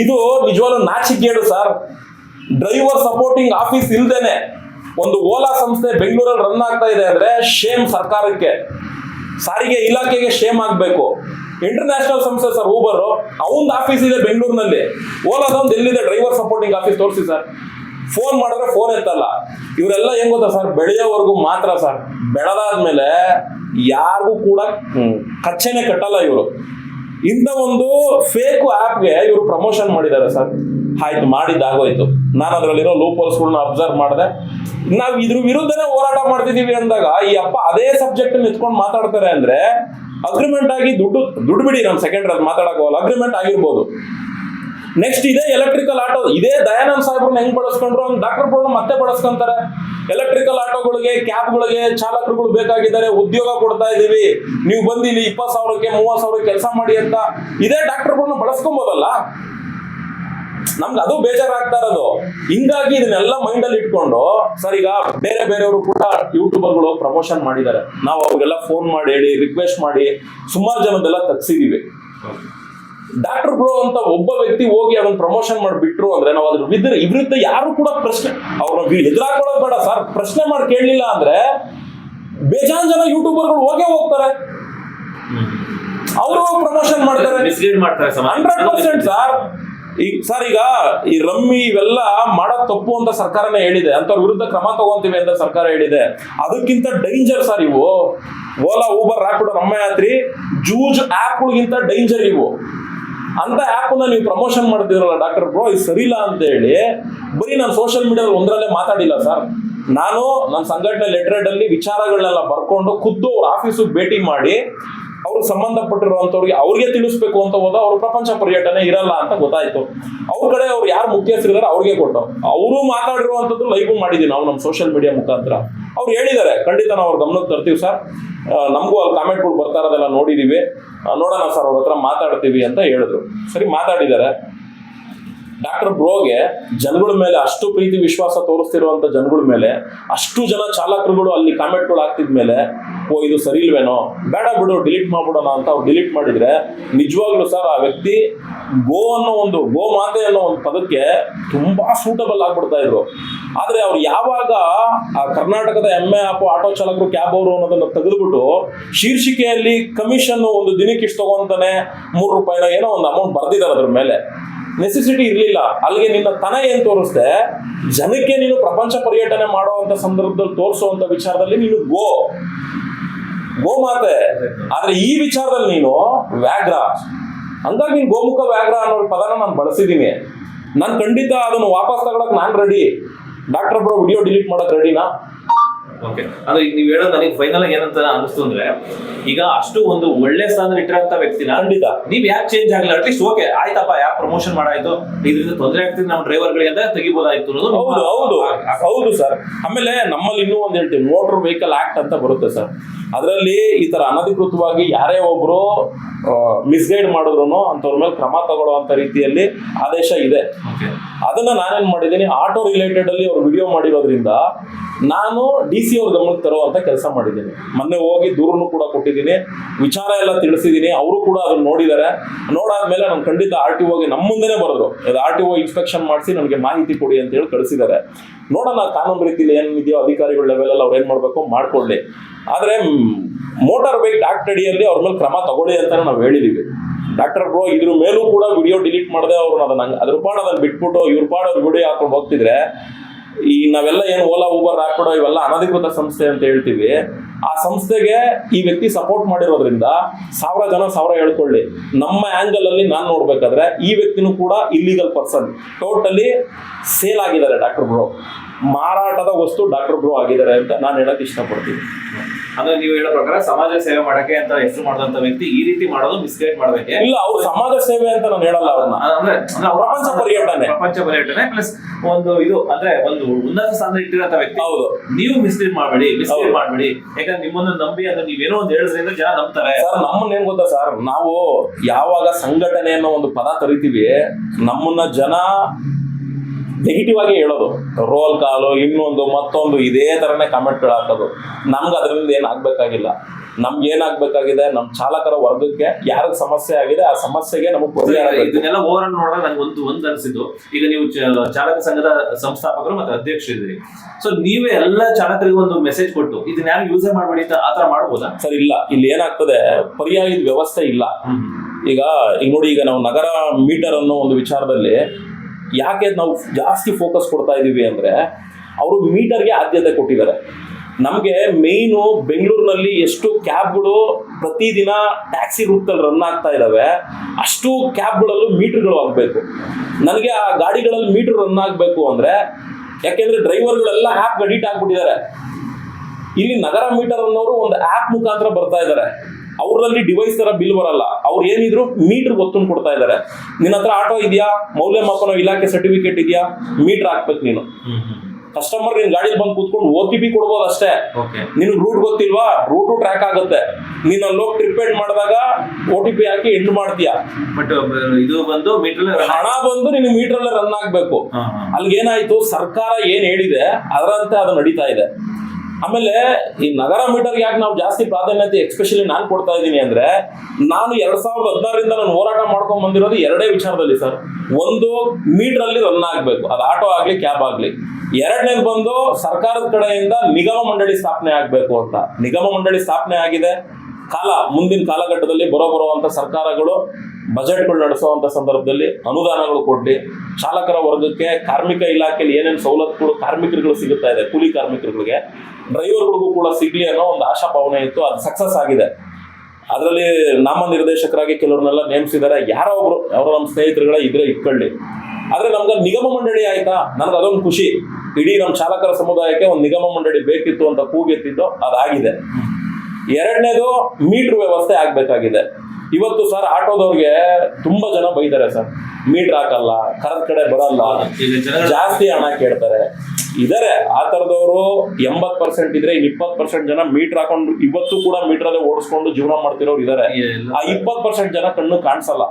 ಇದು ನಿಜವಾಗ್ಲೂ ನಾಚಿಕೇಡು ಸರ್ ಡ್ರೈವರ್ ಸಪೋರ್ಟಿಂಗ್ ಆಫೀಸ್ ಇಲ್ದೇನೆ ಒಂದು ಓಲಾ ಸಂಸ್ಥೆ ಬೆಂಗಳೂರಲ್ಲಿ ರನ್ ಆಗ್ತಾ ಇದೆ ಅಂದ್ರೆ ಶೇಮ್ ಸರ್ಕಾರಕ್ಕೆ. ಸಾರಿಗೆ ಇಲಾಖೆಗೆ ಶೇಮ್ ಆಗಬೇಕು. ಇಂಟರ್ನ್ಯಾಷನಲ್ ಸಂಸ್ಥೆ ಸರ್ ಊಬರ್ ಅವನ್ ಆಫೀಸ್ ಇದೆ ಬೆಂಗಳೂರಿನಲ್ಲಿ. ಓಲಾದ ಒಂದು ಎಲ್ಲಿದೆ? ಡ್ರೈವರ್ ಸಪೋರ್ಟಿಂಗ್ ಆಫೀಸ್ ತೋರಿಸಿ ಸರ್ ಫೋನ್ ಮಾಡಿದ್ರೆ ಫೋನ್ ಎತ್ತಲ್ಲ. ಇವರೆಲ್ಲ ಹೆಂಗ್ ಗೊತ್ತಾ ಸರ್? ಬೆಳೆಯೋವರೆಗೂ ಮಾತ್ರ ಸರ್. ಬೆಳೆದಾದ್ಮೇಲೆ ಯಾರಿಗೂ ಕೂಡ ಕಚ್ಚನೆ ಕಟ್ಟಲ್ಲ ಇವರು. ಇಂಥ ಒಂದು ಫೇಕ್ ಆ್ಯಪ್ಗೆ ಇವರು ಪ್ರಮೋಷನ್ ಮಾಡಿದ್ದಾರೆ ಸರ್. ಆಯ್ತು ಮಾಡಿದ್ದಾಗೋಯ್ತು ನಾನು ಅದರಲ್ಲಿರೋ ಲೂಪೋಲ್ಸ್ಗಳನ್ನ ಅಬ್ಸರ್ವ್ ಮಾಡಿದೆ. ನಾವು ಇದ್ರ ವಿರುದ್ಧನೇ ಹೋರಾಟ ಮಾಡ್ತಿದೀವಿ ಅಂದಾಗ ಈ ಅಪ್ಪ ಅದೇ ಸಬ್ಜೆಕ್ಟ್ ಎತ್ಕೊಂಡು ಮಾತಾಡ್ತಾರೆ ಅಂದ್ರೆ ಅಗ್ರಿಮೆಂಟ್ ಆಗಿ ದುಡ್ಡು ದುಡ್ಡು ಬಿಡಿ ನಮ್ಮ ಸೆಕೆಂಡ್ ಅದು ಮಾತಾಡಕ್ ಹೋಗಲ್ಲ. ಅಗ್ರಿಮೆಂಟ್ ಆಗಿರ್ಬೋದು. ನೆಕ್ಸ್ಟ್ ಇದೇ ಎಲೆಕ್ಟ್ರಿಕಲ್ ಆಟೋ ಇದೇ ದಯಾನಂದ್ ಸಾಹೇಬ್ರನ್ನ ಹೆಂಗ್ ಬಳಸ್ಕೊಂಡ್ರು? ಡಾಕ್ಟರ್ ಗಳನ್ನ ಮತ್ತೆ ಬಳಸ್ಕೊಂತಾರೆ. ಎಲೆಕ್ಟ್ರಿಕಲ್ ಆಟೋಗಳಿಗೆ ಕ್ಯಾಬ್ಗಳಿಗೆ ಚಾಲಕರುಗಳು ಬೇಕಾಗಿದ್ದಾರೆ. ಉದ್ಯೋಗ ಕೊಡ್ತಾ ಇದೀವಿ. ನೀವು ಬಂದು ಇಲ್ಲಿ ಇಪ್ಪತ್ತು ಸಾವಿರಕ್ಕೆ ಮೂವತ್ ಸಾವಿರಕ್ಕೆ ಕೆಲಸ ಮಾಡಿ ಅಂತ. ಇದೇ ಡಾಕ್ಟರ್ಗಳನ್ನ ಬಳಸ್ಕೊಬೋದಲ್ಲ? ನಮ್ಗೆ ಅದು ಬೇಜಾರಾಗ್ತಾ ಇರೋದು. ಹಿಂಗಾಗಿ ಇದನ್ನೆಲ್ಲ ಮೈಂಡ್ ಅಲ್ಲಿ ಇಟ್ಕೊಂಡು, ಸರ್ ಬೇರೆ ಬೇರೆಯವರು ಕೂಡ ಯೂಟ್ಯೂಬರ್ಗಳು ಪ್ರಮೋಷನ್ ಮಾಡಿದ್ದಾರೆ. ನಾವು ಅವ್ರಿಗೆಲ್ಲ ಫೋನ್ ಮಾಡಿ ಹೇಳಿ ರಿಕ್ವೆಸ್ಟ್ ಮಾಡಿ, ಸುಮಾರು ಜನದೆಲ್ಲ ತಗ್ಸಿದೀವಿ. ಡಾಕ್ಟರ್ ಬ್ರೋ ಅಂತ ಒಬ್ಬ ವ್ಯಕ್ತಿ ಹೋಗಿ ಅದನ್ನ ಪ್ರಮೋಷನ್ ಮಾಡಿಬಿಟ್ರು ಅಂದ್ರೆ ನಾವು ಅದ್ರ ವಿರುದ್ಧ ವಿರುದ್ಧ ಯಾರು ಕೂಡ ಪ್ರಶ್ನೆ ಅವ್ರನ್ನ ಎದುರಾಕೊಳ್ಳೋದು ಬೇಡ ಸರ್ ಪ್ರಶ್ನೆ ಮಾಡಿ ಕೇಳಲಿಲ್ಲ ಅಂದ್ರೆ ಬೇಜಾನ್ ಜನ ಯೂಟ್ಯೂಬರ್ಗಳು ಹೋಗೇ ಹೋಗ್ತಾರೆ. ಅವರು ಪ್ರಮೋಷನ್ ಮಾಡ್ತಾರೆ. ಹಂಡ್ರೆಡ್ ಪರ್ಸೆಂಟ್ ಸರ್ ಈಗ ಸರ್ ಈಗ ಈ ರಮ್ಮಿ ಇವೆಲ್ಲ ಮಾಡೋ ತಪ್ಪು ಅಂತ ಸರ್ಕಾರನೇ ಹೇಳಿದೆ. ಅಂತವ್ರ ವಿರುದ್ಧ ಕ್ರಮ ತಗೊಂತೀವಿ ಅಂತ ಸರ್ಕಾರ ಹೇಳಿದೆ. ಅದಕ್ಕಿಂತ ಡೇಂಜರ್ ಸರ್ ಇವು. ಓಲಾ ಊಬರ್ ರಾಪಿಡೋ ನಮ್ಮ ಯಾತ್ರಿ ಜೂಜ್ ಆ್ಯಪ್ಗಳಿಗಿಂತ ಡೇಂಜರ್ ಇವು. ಅಂತ ಆ್ಯಪನ್ನ ನೀವು ಪ್ರಮೋಷನ್ ಮಾಡ್ತಿದ್ರಲ್ಲ ಡಾಕ್ಟರ್ ಬ್ರೋ ಇದು ಇಲ್ಲ ಅಂತ ಹೇಳಿ ಬರೀ ನಾನು ಸೋಷಿಯಲ್ ಮೀಡಿಯಾದಲ್ಲಿ ಒಂದರಲ್ಲೇ ಮಾತಾಡಿಲ್ಲ ಸರ್ ನಾನು ನನ್ನ ಸಂಘಟನೆ ಲೆಟರ್ ಅಲ್ಲಿ ವಿಚಾರಗಳನ್ನೆಲ್ಲ ಬರ್ಕೊಂಡು ಖುದ್ದು ಅವ್ರ ಆಫೀಸಿಗೆ ಭೇಟಿ ಮಾಡಿ ಅವ್ರಿಗೆ ಸಂಬಂಧಪಟ್ಟಿರುವಂತವ್ರಿಗೆ ಅವ್ರಿಗೆ ತಿಳಿಸ್ಬೇಕು ಅಂತ ಹೋದ ಅವ್ರ ಪ್ರಪಂಚ ಪರ್ಯಟನೆ ಇರಲ್ಲ ಅಂತ ಗೊತ್ತಾಯ್ತು. ಅವ್ರ ಕಡೆ ಅವ್ರು ಯಾರು ಮುಖ್ಯಸ್ಥರಿದ್ದಾರೆ ಅವ್ರಿಗೆ ಕೊಟ್ಟು ಅವರು ಮಾತಾಡಿರುವಂಥದ್ದು ಲೈವ್ ಮಾಡಿದೀವಿ ನಾವು ನಮ್ಮ ಸೋಷಿಯಲ್ ಮೀಡಿಯಾ ಮುಖಾಂತರ. ಅವ್ರು ಹೇಳಿದ್ದಾರೆ ಖಂಡಿತ ನಾವು ಅವ್ರ ಗಮನಕ್ಕೆ ತರ್ತೀವಿ ಸರ್. ನಮಗೂ ಅಲ್ಲಿ ಕಾಮೆಂಟ್ಗಳು ಬರ್ತಾ ಇರೋದೆಲ್ಲ ನೋಡಿದೀವಿ. ಆ, ನೋಡೋಣ ಸರ್ ಅವ್ರ ಹತ್ರ ಮಾತಾಡ್ತೀವಿ ಅಂತ ಹೇಳಿದ್ರು. ಸರಿ ಮಾತಾಡಿದ್ದಾರೆ. ಡಾಕ್ಟರ್ ಬ್ರೋಗೆ ಜನಗಳ ಮೇಲೆ ಅಷ್ಟು ಪ್ರೀತಿ ವಿಶ್ವಾಸ ತೋರಿಸ್ತಿರುವಂತ ಜನಗಳ ಮೇಲೆ ಅಷ್ಟು ಜನ ಚಾಲಕರುಗಳು ಅಲ್ಲಿ ಕಾಮೆಂಟ್ಗಳು ಹಾಕ್ತಿದ್ಮೇಲೆ ಓ, ಇದು ಸರಿ ಇಲ್ವೇನೋ? ಬೇಡ ಬಿಡು, ಡಿಲೀಟ್ ಮಾಡ್ಬಿಡೋಣ ಅಂತ ಅವ್ರು ಡಿಲೀಟ್ ಮಾಡಿದ್ರೆ ನಿಜವಾಗ್ಲೂ ಸರ್ ಆ ವ್ಯಕ್ತಿ ಗೋ ಅನ್ನೋ ಒಂದು, ಗೋ ಮಾತೆ ಅನ್ನೋ ಒಂದು ಪದಕ್ಕೆ ತುಂಬಾ ಸೂಟಬಲ್ ಆಗ್ಬಿಡ್ತಾ ಇದ್ರು. ಆದ್ರೆ ಅವ್ರು ಯಾವಾಗ ಆ ಕರ್ನಾಟಕದ ಎಮ್ಮೆ ಆಪ್ ಆಟೋ ಚಾಲಕರು ಕ್ಯಾಬ್ ಅವರು ಅನ್ನೋದನ್ನ ತೆಗೆದುಬಿಟ್ಟು ಶೀರ್ಷಿಕೆಯಲ್ಲಿ ಕಮಿಷನ್ ಒಂದು ದಿನಕ್ಕೆ ಇಷ್ಟು ತಗೊಂತಾನೆ ಮೂರು ರೂಪಾಯಿನ ಏನೋ ಒಂದು ಅಮೌಂಟ್ ಬರ್ದಿದ್ದಾರೆ ಅದ್ರ ಮೇಲೆ. ನೆಸೆಸಿಟಿ ಇರಲಿಲ್ಲ. ಅಲ್ಲಿಗೆ ನಿನ್ನ ತನ ಏನ್ ತೋರಿಸ್ದೆ? ಜನಕ್ಕೆ ನೀನು ಪ್ರಪಂಚ ಪರ್ಯಟನೆ ಮಾಡುವಂತ ಸಂದರ್ಭದಲ್ಲಿ ತೋರಿಸುವಂತ ವಿಚಾರದಲ್ಲಿ ನೀನು ಗೋ. ಗೋ ಮಾತೆ. ಆದ್ರೆ ಈ ವಿಚಾರದಲ್ಲಿ ನೀನು ವ್ಯಾಘ್ರ. ಹಂಗಾಗಿ ನೀನು ಗೋಮುಖ ವ್ಯಾಘ್ರ ಅನ್ನೋ ಪದನ ನಾನು ಬಳಸಿದ್ದೀನಿ ನಾನು ಖಂಡಿತ ಅದನ್ನು ವಾಪಸ್ ತಗೊಳಕ್ ನಾನು ready doctor bro video delete ಮಾಡಕ್ ರೆಡಿನಾ ಓಕೆ ಅಂದ್ರೆ ಈಗ ನೀವು ಹೇಳೋದು ನನಗೆ ಫೈನಲ್ ಏನಂತ ಅನಿಸ್ತು ಅಂದ್ರೆ ಈಗ ಅಷ್ಟು ಒಂದು ಒಳ್ಳೆ ಸ್ಥಾನದಲ್ಲಿ ಇಟ್ಟಿರಂತ ವ್ಯಕ್ತಿನ ಖಂಡಿತ. ನೀವ್ ಯಾಕೆ ಚೇಂಜ್ ಆಗಿಲ್ಲ ಅಟ್ಲೀಸ್ಟ್ ಓಕೆ ಆಯ್ತಪ್ಪ ಯಾಕೆ ಪ್ರಮೋಷನ್ ಮಾಡಾಯ್ತು? ಇದರಿಂದ ತೊಂದರೆ ಆಗ್ತಿದೆ ನಮ್ಮ ಡ್ರೈವರ್ಗಳಿಗೆ ಅಂತ ತೆಗಿಬೋದಾಯ್ತು ಅನ್ನೋದು ಹೌದು ಹೌದು ಹೌದು ಸರ್ ಆಮೇಲೆ ನಮ್ಮಲ್ಲಿ ಇನ್ನೂ ಒಂದು ಹೇಳ್ತೀವಿ ಮೋಟರ್ ವೆಹಿಕಲ್ ಆಕ್ಟ್ ಅಂತ ಬರುತ್ತೆ ಸರ್ ಅದರಲ್ಲಿ ಈ ತರ ಅನಧಿಕೃತವಾಗಿ ಯಾರೇ ಒಬ್ರು ಮಿಸ್ಗೈಡ್ ಮಾಡಿದ್ರು ಅಂತವ್ರ ಮೇಲೆ ಕ್ರಮ ತಗೊಳ್ಳುವಂತ ರೀತಿಯಲ್ಲಿ ಆದೇಶ ಇದೆ. ಅದನ್ನ ನಾನೇನ್ ಮಾಡಿದ್ದೀನಿ ಆಟೋ ರಿಲೇಟೆಡ್ ಅಲ್ಲಿ ಅವ್ರು ವಿಡಿಯೋ ಮಾಡಿರೋದ್ರಿಂದ ನಾನು ಡಿ ಸಿ ಅವ್ರ ಗಮನಕ್ಕೆ ತರುವಂತ ಕೆಲಸ ಮಾಡಿದ್ದೀನಿ. ಮೊನ್ನೆ ಹೋಗಿ ದೂರನ್ನು ಕೂಡ ಕೊಟ್ಟಿದ್ದೀನಿ. ವಿಚಾರ ಎಲ್ಲ ತಿಳಿಸಿದ್ದೀನಿ. ಅವರು ಕೂಡ ಅದನ್ನ ನೋಡಿದ್ದಾರೆ. ನೋಡಾದ್ಮೇಲೆ ನಾನು ಖಂಡಿತ ಆರ್ ಟಿ ಓಗೆ ನಮ್ಮ ಮುಂದೆನೆ ಬರೋದು. ಆರ್ ಟಿ ಒ ಇನ್ಸ್ಪೆಕ್ಷನ್ ಮಾಡಿಸಿ ನನಗೆ ಮಾಹಿತಿ ಕೊಡಿ ಅಂತ ಹೇಳಿ ಕಳಿಸಿದ್ದಾರೆ. ನೋಡೋಣ ಕಾನೂನು ರೀತಿಯಲ್ಲಿ ಏನಿದೆಯೋ ಅಧಿಕಾರಿಗಳ ಲೆವೆಲ್ ಅಲ್ಲಿ ಅವ್ರು ಏನು ಮಾಡಬೇಕು ಮಾಡ್ಕೊಳ್ಳಿ. ಆದ್ರೆ ಮೋಟಾರ್ ಬೈಕ್ ಆಕ್ಟ್ ಅಡಿಯಲ್ಲಿ ಅವ್ರ ಮೇಲೆ ಕ್ರಮ ತಗೊಳ್ಳಿ ಅಂತ ನಾವು ಹೇಳಿದೀವಿ. ಡಾಕ್ಟರ್ ಬ್ರೋ ಇದ್ರ ಮೇಲೂ ಕೂಡ ವಿಡಿಯೋ ಡಿಲೀಟ್ ಮಾಡದೆ ಅವ್ರನ್ನ ಅದನ್ನ ಅದ್ರ ಪಾಡ್ ಅದನ್ನ ಬಿಟ್ಬಿಟ್ಟು ಇವ್ರ ಪಾಡ್ ಅವ್ರ ವಿಡಿಯೋ ಹಾಕೊಂಡು ಹೋಗ್ತಿದ್ರೆ ಈ ನಾವೆಲ್ಲ ಏನು ಓಲಾ ಊಬರ್ ರ್ಯಾಪಿಡೋ ಇವೆಲ್ಲ ಅನಧಿಕೃತ ಸಂಸ್ಥೆ ಅಂತ ಹೇಳ್ತೀವಿ. ಆ ಸಂಸ್ಥೆಗೆ ಈ ವ್ಯಕ್ತಿ ಸಪೋರ್ಟ್ ಮಾಡಿರೋದ್ರಿಂದ ಸಾವಿರ ಜನ ಸಾವಿರ ಹೇಳ್ಕೊಳ್ಳಿ. ನಮ್ಮ ಆಂಗಲ್ ಅಲ್ಲಿ ನಾನು ನೋಡ್ಬೇಕಾದ್ರೆ ಈ ವ್ಯಕ್ತಿನೂ ಕೂಡ ಇಲ್ಲಿಗಲ್ ಪರ್ಸನ್ ಟೋಟಲಿ ಸೇಲ್ ಆಗಿದ್ದಾರೆ ಡಾಕ್ಟರ್ ಬ್ರೋ ಮಾರಾಟದ ವಸ್ತು ಡಾಕ್ಟರ್ ಬ್ರೋ ಆಗಿದ್ದಾರೆ ಅಂತ ನಾನು ಹೇಳಕ್ ಇಷ್ಟಪಡ್ತೀನಿ. ಅಂದ್ರೆ ನೀವು ಹೇಳೋ ಪ್ರಕಾರ ಸಮಾಜ ಸೇವೆ ಮಾಡಕ್ಕೆ ಅಂತ ಹೆಸರು ಮಾಡಿದಂತ ವ್ಯಕ್ತಿ ಈ ರೀತಿ ಮಾಡೋದು ಮಿಸ್ಗೈಡ್ ಮಾಡ್ಬೇಕು? ಇಲ್ಲ ಅವ್ರು ಸಮಾಜ ಸೇವೆ ಅಂತ ನಾನು ಹೇಳಲ್ಲ ಅವ್ರನ್ನ. ಅಂದ್ರೆ ಪ್ರಪಂಚ ಪರ್ಯಟನೆ. ಪ್ರಪಂಚ ಪರ್ಯಟನೆ ಪ್ಲಸ್ ಒಂದು ಇದು ಅಂದ್ರೆ ಒಂದು ಉನ್ನತ ಸ್ಥಾನ ಇಟ್ಟಿರೋ ವ್ಯಕ್ತಿ. ಹೌದು. ನೀವು ಮಿಸ್ಲೀಡ್ ಮಾಡಬೇಡಿ ಮಿಸ್ಲೀಡ್. ಮಾಡಬೇಡಿ. ಯಾಕಂದ್ರೆ ನಿಮ್ಮನ್ನ ನಂಬಿ ಅಂದ್ರೆ ನೀವೇನೋ ಒಂದು ಹೇಳಿದ್ರಿಂದ ಜನ ನಂಬ್ತಾರೆ. ಸರ್ ನಮ್ಮನ್ನ ಏನ್ ಗೊತ್ತಾ ಸರ್? ನಾವು ಯಾವಾಗ ಸಂಘಟನೆ ಅನ್ನೋ ಒಂದು ಪದ ಕರಿತೀವಿ ನಮ್ಮನ್ನ ಜನ ನೆಗೆಟಿವ್ ಆಗಿ ಹೇಳೋದು. ರೋಲ್ ಕಾಲು ಇನ್ನೊಂದು ಮತ್ತೊಂದು ಇದೇ ತರನೇ ಕಾಮೆಂಟ್ಗಳು ಹಾಕೋದು. ನಮ್ಗೆ ಅದರಿಂದ ಏನು ಆಗಬೇಕಾಗಿಲ್ಲ. ನಮ್ಗೆ ಏನಾಗಬೇಕಾಗಿದೆ ನಮ್ಮ ಚಾಲಕರ ವರ್ಗಕ್ಕೆ ಯಾರಿಗೆ ಸಮಸ್ಯೆ ಆಗಿದೆ ಆ ಸಮಸ್ಯೆಗೆ ನಮಗೆ ಪರಿಹಾರ. ಇದನ್ನೆಲ್ಲ ಓವರ್ ನೋಡಿದಾಗ ನನಗೆ ಒಂದು ಒಂದು ಅನಿಸಿದ್ದು. ಈಗ ನೀವು ಚಾಲಕ ಸಂಘದ ಸಂಸ್ಥಾಪಕರು ಮತ್ತೆ ಅಧ್ಯಕ್ಷರಿದ್ದೀರಿ ಸೊ ನೀವೇ ಎಲ್ಲ ಚಾಲಕರಿಗೆ ಒಂದು ಮೆಸೇಜ್ ಕೊಟ್ಟು ಇದನ್ನ ಯಾರು ಯೂಸೇ ಮಾಡಬೇಡಿ ಅಂತ ಆತರ ಮಾಡ್ಬೋದಾ? ಸರ್ ಇಲ್ಲ. ಇಲ್ಲಿ ಏನಾಗ್ತದೆ ಪರ್ಯಾಯದ ವ್ಯವಸ್ಥೆ ಇಲ್ಲ. ಈಗ ಈಗ ನೋಡಿ ಈಗ ನಾವು ನಗರ ಮೀಟರ್ ಅನ್ನೋ ಒಂದು ವಿಚಾರದಲ್ಲಿ ಯಾಕೆ ನಾವು ಜಾಸ್ತಿ ಫೋಕಸ್ ಕೊಡ್ತಾ ಇದ್ದೀವಿ ಅಂದರೆ ಅವರು ಮೀಟರ್ಗೆ ಆದ್ಯತೆ ಕೊಟ್ಟಿದ್ದಾರೆ. ನಮಗೆ ಮೇಯ್ನು ಬೆಂಗಳೂರಿನಲ್ಲಿ ಎಷ್ಟು ಕ್ಯಾಬ್ಗಳು ಪ್ರತಿದಿನ ಟ್ಯಾಕ್ಸಿ ರೂಪದಲ್ಲಿ ರನ್ ಆಗ್ತಾ ಇದ್ದಾವೆ ಅಷ್ಟು ಕ್ಯಾಬ್ಗಳಲ್ಲೂ ಮೀಟರ್ಗಳು ಆಗಬೇಕು ನನಗೆ ಆ ಗಾಡಿಗಳಲ್ಲಿ ಮೀಟರ್ ರನ್ ಆಗಬೇಕು ಅಂದರೆ, ಯಾಕೆಂದರೆ ಡ್ರೈವರ್ಗಳೆಲ್ಲ ಆ್ಯಪ್ ಅಡಿಟ್ ಆಗಿಬಿಟ್ಟಿದ್ದಾರೆ. ಇಲ್ಲಿ ನಗರ ಮೀಟರ್ ಅನ್ನೋರು ಒಂದು ಆ್ಯಪ್ ಮುಖಾಂತರ ಬರ್ತಾ ಇದ್ದಾರೆ. ಅವರಲ್ಲಿ ಡಿವೈಸ್ ತರ ಬಿಲ್ ಬರಲ್ಲ. ಅವ್ರು ಏನಿದ್ರು ಮೀಟರ್ ಒತ್ತನ್ನು ಕೊಡ್ತಾ ಇದ್ದಾರೆ ನಿನ್ನ ಹತ್ರ ಆಟೋ ಇದೆಯಾ? ಮೌಲ್ಯಮಾಪನ ಇಲಾಖೆ ಸರ್ಟಿಫಿಕೇಟ್ ಇದೆಯಾ? ಮೀಟರ್ ಹಾಕ್ಬೇಕು ನೀನು. ಕಸ್ಟಮರ್ ನಿನ್ ಗಾಡಿಲಿ ಬಂದು ಕೂತ್ಕೊಂಡು ಓ ಟಿ ಪಿ ಕೊಡ್ಬೋದು ಅಷ್ಟೇ. ನಿನಗೆ ರೂಟ್ ಗೊತ್ತಿಲ್ವಾ? ರೂಟು ಟ್ರ್ಯಾಕ್ ಆಗುತ್ತೆ. ನೀನು ಅಲ್ಲಿ ಹೋಗಿ ಟ್ರಿಪ್ ಎಂಡ್ ಮಾಡಿದಾಗ ಓ ಟಿ ಪಿ ಹಾಕಿ ಎಂಡ್ ಮಾಡ್ತೀಯ? ಬಟ್ ಇದು ಬಂದು ಮೀಟರ್ ಹಣ ಬಂದು ನಿನ್ ಮೀಟರ್ ಅಲ್ಲೇ ರನ್ ಆಗ್ಬೇಕು. ಅಲ್ಲಿಗೆ ಏನಾಯ್ತು ಸರ್ಕಾರ ಏನ್ ಹೇಳಿದೆ? ಅದರಂತೆ ಅದು ನಡೀತಾ ಇದೆ. ಆಮೇಲೆ ಈ ನಗರ ಮೀಟರ್ ಯಾಕೆ ನಾವು ಜಾಸ್ತಿ ಪ್ರಾಧಾನ್ಯತೆ ಎಕ್ಸ್ಪೆಷಲಿ ನಾನು ಕೊಡ್ತಾ ಇದ್ದೀನಿ ಅಂದ್ರೆ, ನಾನು ಎರಡ್ ಸಾವಿರದ ಹದಿನಾರರಿಂದ ನಾನು ಹೋರಾಟ ಮಾಡ್ಕೊಂಡ್ ಬಂದಿರೋದು ಎರಡೇ ವಿಚಾರದಲ್ಲಿ ಸರ್. ಒಂದು ಮೀಟರ್ ಅಲ್ಲಿ ರನ್ ಆಗ್ಬೇಕು. ಅದು ಆಟೋ ಆಗ್ಲಿ, ಕ್ಯಾಬ್ ಆಗ್ಲಿ. ಎರಡನೇದು ಬಂದು ಸರ್ಕಾರದ ಕಡೆಯಿಂದ ನಿಗಮ ಮಂಡಳಿ ಸ್ಥಾಪನೆ ಆಗ್ಬೇಕು ಅಂತ. ನಿಗಮ ಮಂಡಳಿ ಸ್ಥಾಪನೆ ಆಗಿದೆ. ಕಾಲ, ಮುಂದಿನ ಕಾಲಘಟ್ಟದಲ್ಲಿ ಬರೋ ಬರುವಂತ ಸರ್ಕಾರಗಳು ಬಜೆಟ್ಗಳು ನಡೆಸುವಂತ ಸಂದರ್ಭದಲ್ಲಿ ಅನುದಾನಗಳು ಕೊಡ್ಲಿ. ಚಾಲಕರ ವರ್ಗಕ್ಕೆ ಕಾರ್ಮಿಕ ಇಲಾಖೆಯಲ್ಲಿ ಏನೇನು ಸವಲತ್ತುಗಳು ಕಾರ್ಮಿಕರುಗಳು ಸಿಗುತ್ತಾ ಇದೆ, ಕೂಲಿ ಕಾರ್ಮಿಕರುಗಳಿಗೆ. ಡ್ರೈವರ್ಗಳಿಗೂ ಕೂಡ ಸಿಗ್ಲಿ ಅನ್ನೋ ಒಂದು ಆಶಾಭಾವನೆ ಇತ್ತು. ಅದು ಸಕ್ಸಸ್ ಆಗಿದೆ. ಅದರಲ್ಲಿ ನಾಮ ನಿರ್ದೇಶಕರಾಗಿ ಕೆಲವ್ರನ್ನೆಲ್ಲ ನೇಮಿಸಿದ್ದಾರೆ. ಯಾರೋ ಒಬ್ರು, ಅವರ ನಮ್ಮ ಸ್ನೇಹಿತರುಗಳೇ ಇದ್ರೆ ಇಟ್ಕೊಳ್ಳಿ. ಆದ್ರೆ ನಮ್ಗೆ ನಿಗಮ ಮಂಡಳಿ ಆಯ್ತಾ? ನನಗೆ ಅದೊಂದು ಖುಷಿ. ಇಡೀ ನಮ್ಮ ಚಾಲಕರ ಸಮುದಾಯಕ್ಕೆ ಒಂದು ನಿಗಮ ಮಂಡಳಿ ಬೇಕಿತ್ತು ಅಂತ ಕೂಗೆತ್ತಿದ್ದು ಅದಾಗಿದೆ. ಎರಡನೇದು ಮೀಟರ್ ವ್ಯವಸ್ಥೆ ಆಗ್ಬೇಕಾಗಿದೆ. ಇವತ್ತು ಸರ್, ಆಟೋದವ್ರಿಗೆ ತುಂಬಾ ಜನ ಬೈತಾರೆ ಸರ್. ಮೀಟರ್ ಹಾಕಲ್ಲ ಕರೆದ ಕಡೆ ಬರಲ್ಲ. ಜಾಸ್ತಿ ಹಣ ಕೇಳ್ತಾರೆ. ಇದಾರೆ ಆ ತರದವರು ಎಂಬತ್ ಪರ್ಸೆಂಟ್ ಇದ್ರೆ ಇಪ್ಪತ್ ಪರ್ಸೆಂಟ್ ಜನ ಮೀಟರ್ ಹಾಕೊಂಡು ಇವತ್ತು ಕೂಡ ಮೀಟರ್ ಅಲ್ಲಿ ಓಡಿಸ್ಕೊಂಡು ಜೀವನ ಮಾಡ್ತಿರೋರು ಇದಾರೆ. ಆ ಇಪ್ಪತ್ ಪರ್ಸೆಂಟ್ ಜನ ಕಣ್ಣು ಕಾಣಿಸಲ್ಲ.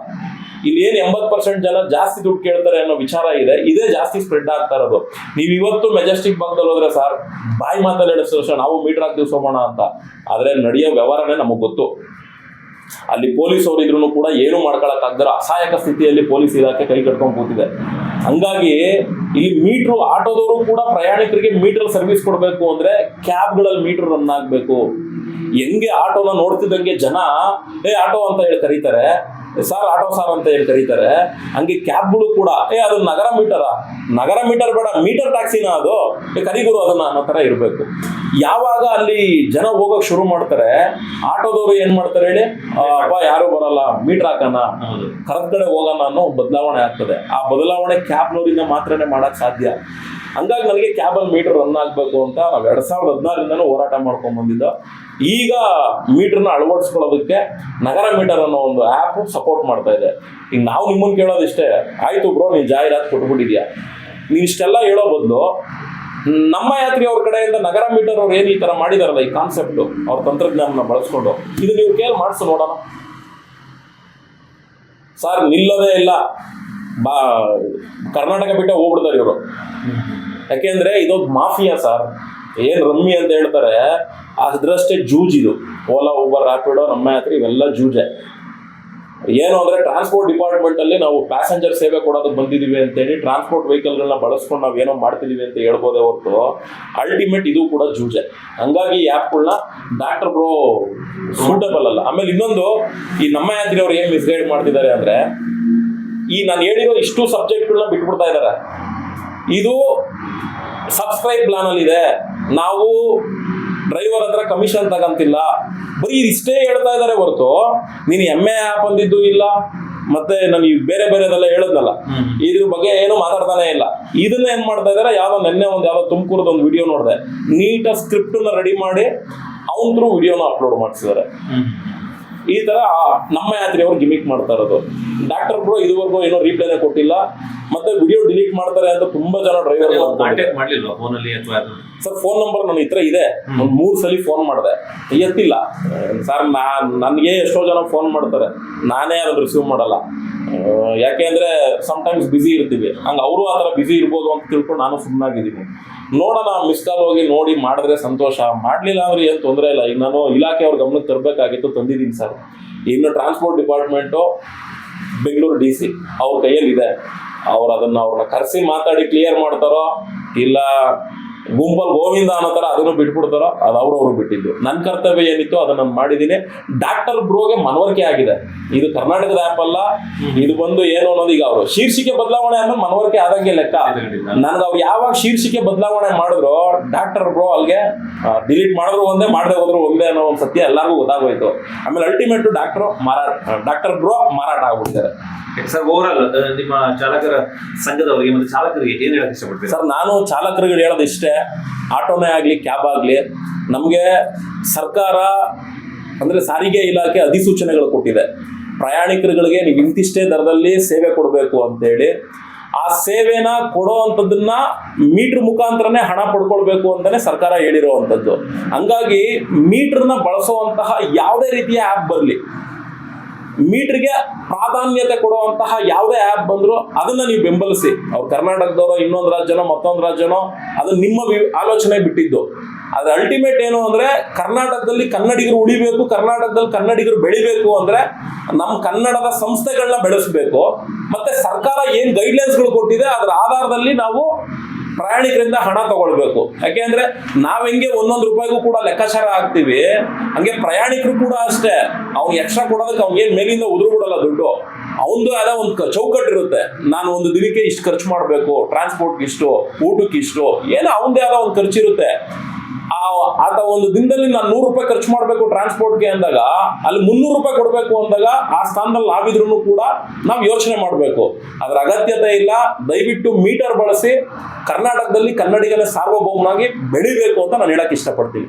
ಇಲ್ಲಿ ಏನ್ ಎಂಬತ್ ಪರ್ಸೆಂಟ್ ಜನ ಜಾಸ್ತಿ ದುಡ್ಡು ಕೇಳ್ತಾರೆ ಅನ್ನೋ ವಿಚಾರ ಇದೆ. ಇದೇ ಜಾಸ್ತಿ ಸ್ಪ್ರೆಡ್ ಆಗ್ತಾ ಇರೋದು. ನೀವು ಇವತ್ತು ಮೆಜೆಸ್ಟಿಕ್ ಭಾಗದಲ್ಲಿ ಹೋದ್ರೆ ಸರ್ ಬಾಯಿ ಮಾತಲ್ಲಿ ನಾವು ಮೀಟರ್ ಹಾಕ್ತೀವಿ ಸೋಮೋಣ ಅಂತ. ಆದ್ರೆ ನಡೆಯೋ ವ್ಯವಹಾರನೇ ನಮಗ್ ಗೊತ್ತು. ಅಲ್ಲಿ ಪೊಲೀಸ್ ಅವರು ಇದ್ರು ಕೂಡ ಏನು ಮಾಡ್ಕೊಳಕ್ಕಾಗ್ದಾರ ಅಸಹಾಯಕ ಸ್ಥಿತಿಯಲ್ಲಿ ಪೊಲೀಸ್ ಇಲಾಖೆ ಕೈ ಕಟ್ಕೊಂಡು ಕೂತಿದೆ. ಹಂಗಾಗಿ ಇಲ್ಲಿ ಮೀಟ್ರು ಆಟೋದವರು ಕೂಡ ಪ್ರಯಾಣಿಕರಿಗೆ ಮೀಟರ್ ಸರ್ವಿಸ್ ಕೊಡಬೇಕು ಅಂದ್ರೆ ಕ್ಯಾಬ್ಗಳಲ್ಲಿ ಮೀಟರ್ ರನ್ ಆಗ್ಬೇಕು. ಹೆಂಗೆ ಆಟೋನ ನೋಡ್ತಿದ್ದಂಗೆ ಜನ, ಏ, ಆಟೋ ಅಂತ ಹೇಳಿ ಕರೀತಾರೆ. ಸರ್ ಆಟೋ ಸಾರ್ ಅಂತ ಏನು ಕರೀತಾರೆ? ಹಂಗೆ ಕ್ಯಾಬ್ಗಳು ಕೂಡ. ಏ ಅದು ನಗರ ಮೀಟರ? ನಗರ ಮೀಟರ್ ಬೇಡ ಮೀಟರ್ ಟ್ಯಾಕ್ಸಿನ ಅದು. ಕರಿಗುರು ಅದನ್ನ ಅನ್ನೋ ಥರ ಇರಬೇಕು. ಯಾವಾಗ ಅಲ್ಲಿ ಜನ ಹೋಗೋಕೆ ಶುರು ಮಾಡ್ತಾರೆ ಆಟೋದವರು ಏನ್ ಮಾಡ್ತಾರೆ ಹೇಳಿ? ಅಪ್ಪ ಯಾರು ಬರಲ್ಲ ಮೀಟರ್ ಹಾಕೋಣ ಕರೆದ ಕಡೆ ಹೋಗೋಣ ಅನ್ನೋ ಬದಲಾವಣೆ ಆಗ್ತದೆ. ಆ ಬದಲಾವಣೆ ಕ್ಯಾಬ್ನವರಿಂದ ಮಾತ್ರನೇ ಮಾಡಕ್ ಸಾಧ್ಯ. ಹಂಗಾಗಿ ನನಗೆ ಕ್ಯಾಬಲ್ಲಿ ಮೀಟರ್ ರನ್ ಆಗಬೇಕು ಅಂತ ನಾವು ಎರಡು ಸಾವಿರದ ಹದಿನಾರಿಂದನೂ ಹೋರಾಟ ಮಾಡ್ಕೊಂಡು ಬಂದಿದ್ದು. ಈಗ ಮೀಟರ್ನ ಅಳವಡಿಸ್ಕೊಳ್ಳೋದಕ್ಕೆ ನಗರ ಮೀಟರ್ ಅನ್ನೋ ಒಂದು ಆ್ಯಪ್ ಸಪೋರ್ಟ್ ಮಾಡ್ತಾ ಇದೆ. ಈಗ ನಾವು ನಿಮ್ಮನ್ನು ಕೇಳೋದಿಷ್ಟೇ, ಆಯ್ತು ಬ್ರೋ ನೀನು ಜಾಹೀರಾತು ಕೊಟ್ಬಿಟ್ಟಿದ್ಯಾ? ನೀವು ಇಷ್ಟೆಲ್ಲ ಹೇಳೋ ಬದಲು ನಮ್ಮ ಯಾತ್ರಿ ಅವ್ರ ಕಡೆಯಿಂದ ನಗರ ಮೀಟರ್ ಅವ್ರು ಏನು ಈ ಥರ ಮಾಡಿದಾರಲ್ಲ ಈ ಕಾನ್ಸೆಪ್ಟ್ ಅವ್ರ ತಂತ್ರಜ್ಞಾನನ ಬಳಸ್ಕೊಂಡು, ಇದು ನೀವು ಕೇಳಿ ಮಾಡಿಸು ನೋಡೋಣ. ಸರ್ ನಿಲ್ಲೋದೇ ಇಲ್ಲ. ಬಾ, ಕರ್ನಾಟಕ ಬಿಟ್ಟೆ ಹೋಗ್ಬಿಡ್ತಾರೆ ಇವರು. ಯಾಕೆಂದ್ರೆ ಇದೊಂದು ಮಾಫಿಯಾ ಸರ್. ಏನ್ ರಮ್ಮಿ ಅಂತ ಹೇಳ್ತಾರೆ ಅದ್ರಷ್ಟೇ ಜೂಜ್ ಇದು. ಓಲಾ ಊಬರ್ ರ್ಯಾಪಿಡೋ ನಮ್ಮ ಯಾತ್ರೆ ಇವೆಲ್ಲ ಜೂಜೆ. ಏನು ಅಂದ್ರೆ ಟ್ರಾನ್ಸ್ಪೋರ್ಟ್ ಡಿಪಾರ್ಟ್ಮೆಂಟ್ ಅಲ್ಲಿ ನಾವು ಪ್ಯಾಸೆಂಜರ್ ಸೇವೆ ಕೊಡೋದಕ್ಕೆ ಬಂದಿದೀವಿ ಅಂತೇಳಿ ಟ್ರಾನ್ಸ್ಪೋರ್ಟ್ ವೆಹಿಕಲ್ಗಳನ್ನ ಬಳಸ್ಕೊಂಡು ನಾವು ಏನೋ ಮಾಡ್ತಿದೀವಿ ಅಂತ ಹೇಳ್ಬೋದೇ ಹೊರತು ಅಲ್ಟಿಮೇಟ್ ಇದು ಕೂಡ ಜೂಜೆ. ಹಂಗಾಗಿ ಈ ಆ್ಯಪ್ಗಳನ್ನ ಡಾಕ್ಟರ್ ಬ್ರೋ ಸೂಟಬಲ್ ಅಲ್ಲ. ಆಮೇಲೆ ಇನ್ನೊಂದು, ಈ ನಮ್ಮ ಯಾತ್ರಿ ಅವ್ರು ಏನು ಮಿಸ್ಗೈಡ್ ಮಾಡ್ತಿದ್ದಾರೆ ಅಂದ್ರೆ, ಈ ನಾನು ಹೇಳಿರೋ ಇಷ್ಟು ಸಬ್ಜೆಕ್ಟ್ಗಳನ್ನ ಬಿಟ್ಬಿಡ್ತಾ ಇದ್ದಾರೆ ಇದು ಸಬ್ಸ್ಕ್ರೈಬ್ ಪ್ಲಾನ್ ಅಲ್ಲಿ ಇದೆ. ನಾವು ಡ್ರೈವರ್ ಹತ್ರ ಕಮಿಷನ್ ತಗಂತಿಲ್ಲ. ಬರೀ ಇಷ್ಟೇ ಹೇಳ್ತಾ ಇದ್ದಾರೆ ಹೊರತು ನೀನು ಎಮ್ಮೆ ಆ್ಯಪ್ ಅಂದಿದ್ದು ಇಲ್ಲ ಮತ್ತೆ ನಾನು ಈ ಬೇರೆ ಬೇರೆದೆಲ್ಲ ಹೇಳದ್ನಲ್ಲ. ಇದ್ರ ಬಗ್ಗೆ ಏನು ಮಾತಾಡ್ತಾನೆ ಇಲ್ಲ. ಇದನ್ನ ಏನ್ ಮಾಡ್ತಾ ಇದಾರೆ ಯಾವ್ದೋ ನಿನ್ನೆ ಒಂದು ಯಾವ್ದೋ ತುಮಕೂರದ ಒಂದು ವಿಡಿಯೋ ನೋಡಿದೆ. ನೀಟ ಸ್ಕ್ರಿಪ್ಟ್ನ ರೆಡಿ ಮಾಡಿ ಅವನ್ ತ್ರೂ ವಿಡಿಯೋನ ಅಪ್ಲೋಡ್ ಮಾಡಿಸಿದ್ದಾರೆ. ಈ ತರ ನಮ್ಮ ಯಾತ್ರೆಯವರು ಗಿಮಿಕ್ ಮಾಡ್ತಾ ಇರೋದು. ಡಾಕ್ಟರ್ ಬ್ರೋ ಇದುವರೆಗೂ ಏನೋ ರೀಪ್ಲೈನೇ ಕೊಟ್ಟಿಲ್ಲ. ಮತ್ತೆ ವಿಡಿಯೋ ಡಿಲೀಟ್ ಮಾಡ್ತಾರೆ ಅಂತ ತುಂಬಾ ಜನ ಡ್ರೈವರ್ ಕಾಂಟ್ಯಾಕ್ಟ್ ಫೋನ್ ಫೋನಲ್ಲಿ ಅಥವಾ ಸರ್ ಫೋನ್ ನಂಬರ್ ನನ್ನ ಹತ್ರ ಇದೆ. ಒಂದು ಮೂರು ಸಲ ಫೋನ್ ಮಾಡಿದೆ. ಎತ್ತಿಲ್ಲ. ಸರ್ ನಾ ನನಗೆ ಎಷ್ಟೋ ಜನ ಫೋನ್ ಮಾಡ್ತಾರೆ. ನಾನೇ ಅದನ್ನ ರಿಸೀವ್ ಮಾಡಲ್ಲ. ಯಾಕೆ ಅಂದ್ರೆ ಟೈಮ್ಸ್ ಬಿಸಿ ಇರ್ತೀವಿ. ಹಂಗೆ ಅವರು ಆ ಥರ ಬಿಸಿ ಇರ್ಬೋದು ಅಂತ ತಿಳ್ಕೊಂಡು ನಾನು ಸುಮ್ಮನಾಗಿದ್ದೀನಿ ನೋಡೋಣ ಮಿಸ್ ಕಾಲ್ ಹೋಗಿ ನೋಡಿ ಮಾಡಿದ್ರೆ ಸಂತೋಷ. ಮಾಡಲಿಲ್ಲ ಅಂದ್ರೆ ಏನು ತೊಂದರೆ ಇಲ್ಲ. ಈಗ ನಾನು ಇಲಾಖೆ ಅವ್ರ ಗಮನಕ್ಕೆ ತರಬೇಕಾಗಿತ್ತು ತಂದಿದ್ದೀನಿ ಸರ್. ಇನ್ನು transport department Bengaluru D C ಅವ್ರ ಕೈಯಲ್ಲಿದೆ. ಅವ್ರು ಅದನ್ನ ಅವ್ರನ್ನ ಕರೆಸಿ ಮಾತಾಡಿ ಕ್ಲಿಯರ್ ಮಾಡ್ತಾರೋ? ಇಲ್ಲ ಗುಂಪಲ್ಲಿ ಗೋವಿಂದ ಅನ್ನೋ ತರ ಅದನ್ನು ಬಿಟ್ಬಿಡ್ತಾರೋ ಅದು ಅವ್ರು ಬಿಟ್ಟಿದ್ದು. ನನ್ನ ಕರ್ತವ್ಯ ಏನಿತ್ತು ಅದನ್ನ ನಾನು ಮಾಡಿದ್ದೀನಿ ಡಾಕ್ಟರ್ ಬ್ರೋಗೆ ಮನವರಿಕೆ ಆಗಿದೆ. ಇದು ಕರ್ನಾಟಕದ ಆ್ಯಪ್ ಅಲ್ಲ ಇದು ಬಂದು ಏನು ಅನ್ನೋದು ಈಗ ಅವರು. ಶೀರ್ಷಿಕೆ ಬದಲಾವಣೆ ಅನ್ನೋ ಮನವರಿಕೆ ಆದಂಗೆ ಲೆಕ್ಕ. ನನ್ಗೆ ಅವ್ರು ಯಾವಾಗ ಶೀರ್ಷಿಕೆ ಬದಲಾವಣೆ ಮಾಡಿದ್ರು ಡಾಕ್ಟರ್ ಬ್ರೋ ಅಲ್ಲಿಗೆ ಡಿಲೀಟ್ ಮಾಡಿದ್ರು ಒಂದೇ ಮಾಡದೆ ಹೋದ್ರು ಒಂದೇ ಅನ್ನೋ ಒಂದು ಸತ್ಯ ಎಲ್ಲರಿಗೂ ಗೊತ್ತಾಗೋಯ್ತು. ಆಮೇಲೆ ಅಲ್ಟಿಮೇಟ್ ಡಾಕ್ಟರ್ ಮಾರಾಟ ಡಾಕ್ಟರ್ ಬ್ರೋ ಮಾರಾಟ ಆಗ್ಬಿಡ್ತಾರೆ. ಸರ್ ಓವರ್ ಆಲ್ ನಿಮ್ಮ ಚಾಲಕರ ಸಂಘದವರಿಗೆ ಮತ್ತೆ ಚಾಲಕರಿಗೆ ಏನು ಹೇಳಕ್ ಇಷ್ಟಪಡ್ತೀವಿ ಸರ್ ನಾನು ಚಾಲಕರುಗಳು ಹೇಳೋದು ಇಷ್ಟೇ. ಆಟೋನೇ ಆಗಲಿ, ಕ್ಯಾಬ್ ಆಗಲಿ, ನಮಗೆ ಸರ್ಕಾರ ಅಂದರೆ ಸಾರಿಗೆ ಇಲಾಖೆ ಅಧಿಸೂಚನೆಗಳು ಕೊಟ್ಟಿದೆ. ಪ್ರಯಾಣಿಕರುಗಳಿಗೆ ನೀವು ಇಂತಿಷ್ಟೇ ದರದಲ್ಲಿ ಸೇವೆ ಕೊಡಬೇಕು ಅಂತೇಳಿ. ಆ ಸೇವೆನ ಕೊಡೋ ಮೀಟರ್ ಮುಖಾಂತರನೇ ಹಣ ಪಡ್ಕೊಳ್ಬೇಕು ಅಂತಾನೆ ಸರ್ಕಾರ ಹೇಳಿರುವಂಥದ್ದು. ಹಂಗಾಗಿ ಮೀಟ್ರನ್ನ ಬಳಸುವಂತಹ ಯಾವುದೇ ರೀತಿಯ ಆ್ಯಪ್ ಬರಲಿ. ಮೀಟರ್ಗೆ ಪ್ರಾಧಾನ್ಯತೆ ಕೊಡುವಂತಹ ಯಾವುದೇ ಆ್ಯಪ್ ಬಂದರೂ ಅದನ್ನ ನೀವು ಬೆಂಬಲಿಸಿ. ಅವ್ರು ಕರ್ನಾಟಕದವರು, ಇನ್ನೊಂದು ರಾಜ್ಯನೋ, ಮತ್ತೊಂದು ರಾಜ್ಯನೋ, ಅದು ನಿಮ್ಮ ಆಲೋಚನೆ ಬಿಟ್ಟಿದ್ದು. ಅದ್ರ ಅಲ್ಟಿಮೇಟ್ ಏನು ಅಂದ್ರೆ ಕರ್ನಾಟಕದಲ್ಲಿ ಕನ್ನಡಿಗರು ಉಳಿಬೇಕು, ಕರ್ನಾಟಕದಲ್ಲಿ ಕನ್ನಡಿಗರು ಬೆಳಿಬೇಕು ಅಂದ್ರೆ ನಮ್ಮ ಕನ್ನಡದ ಸಂಸ್ಥೆಗಳನ್ನ ಬೆಳೆಸಬೇಕು. ಮತ್ತೆ ಸರ್ಕಾರ ಏನ್ ಗೈಡ್ಲೈನ್ಸ್ಗಳು ಕೊಟ್ಟಿದೆ, ಅದರ ಆಧಾರದಲ್ಲಿ ನಾವು ಪ್ರಯಾಣಿಕರಿಂದ ಹಣ ತಗೊಳ್ಬೇಕು. ಯಾಕೆಂದ್ರೆ ನಾವ್ ಹೆಂಗೆ ಒಂದೊಂದು ರೂಪಾಯಿಗೂ ಕೂಡ ಲೆಕ್ಕಾಚಾರ ಹಾಕ್ತಿವಿ ಹಂಗೆ ಪ್ರಯಾಣಿಕರು ಕೂಡ ಅಷ್ಟೇ. ಅವ್ನು ಎಕ್ಸ್ಟ್ರಾ ಕೊಡೋದಕ್ಕೆ ಅವ್ನಿಗೆ ಮೇಲಿಂದ ಉದುರು ಕೊಡಲ್ಲ ದುಡ್ಡು. ಅವಂದು ಆದ ಒಂದು ಚೌಕಟ್ಟಿರುತ್ತೆ ಚೌಕಟ್ಟು ಇರುತ್ತೆ. ನಾನು ಒಂದು ದಿನಕ್ಕೆ ಇಷ್ಟು ಖರ್ಚು ಮಾಡಬೇಕು ಟ್ರಾನ್ಸ್ಪೋರ್ಟ್ಗೆ ಇಷ್ಟು, ಊಟಕ್ಕೆ ಇಷ್ಟು. ಏನೋ ಅವನದೇ ಆದ ಒಂದು ಖರ್ಚಿರುತ್ತೆ. ಆ ಆತ ಒಂದು ದಿನದಲ್ಲಿ ನಾನು ನೂರು ರೂಪಾಯಿ ಖರ್ಚು ಮಾಡಬೇಕು ಟ್ರಾನ್ಸ್ಪೋರ್ಟ್ಗೆ ಅಂದಾಗ, ಅಲ್ಲಿ ಮುನ್ನೂರು ರೂಪಾಯಿ ಕೊಡಬೇಕು ಅಂದಾಗ ಆ ಸ್ಥಾನದಲ್ಲಿ ನಾವಿದ್ರು ಕೂಡ ನಾವು ಯೋಚನೆ ಮಾಡಬೇಕು. ಅದರ ಅಗತ್ಯತೆ ಇಲ್ಲ. ದಯವಿಟ್ಟು ಮೀಟರ್ ಬಳಸಿ ಕರ್ನಾಟಕದಲ್ಲಿ ಕನ್ನಡಿಗನ ಸಾರ್ವಭೌಮನಾಗಿ ಬೆಳಿಬೇಕು ಅಂತ ನಾನು ಹೇಳಕ್ ಇಷ್ಟಪಡ್ತೀನಿ.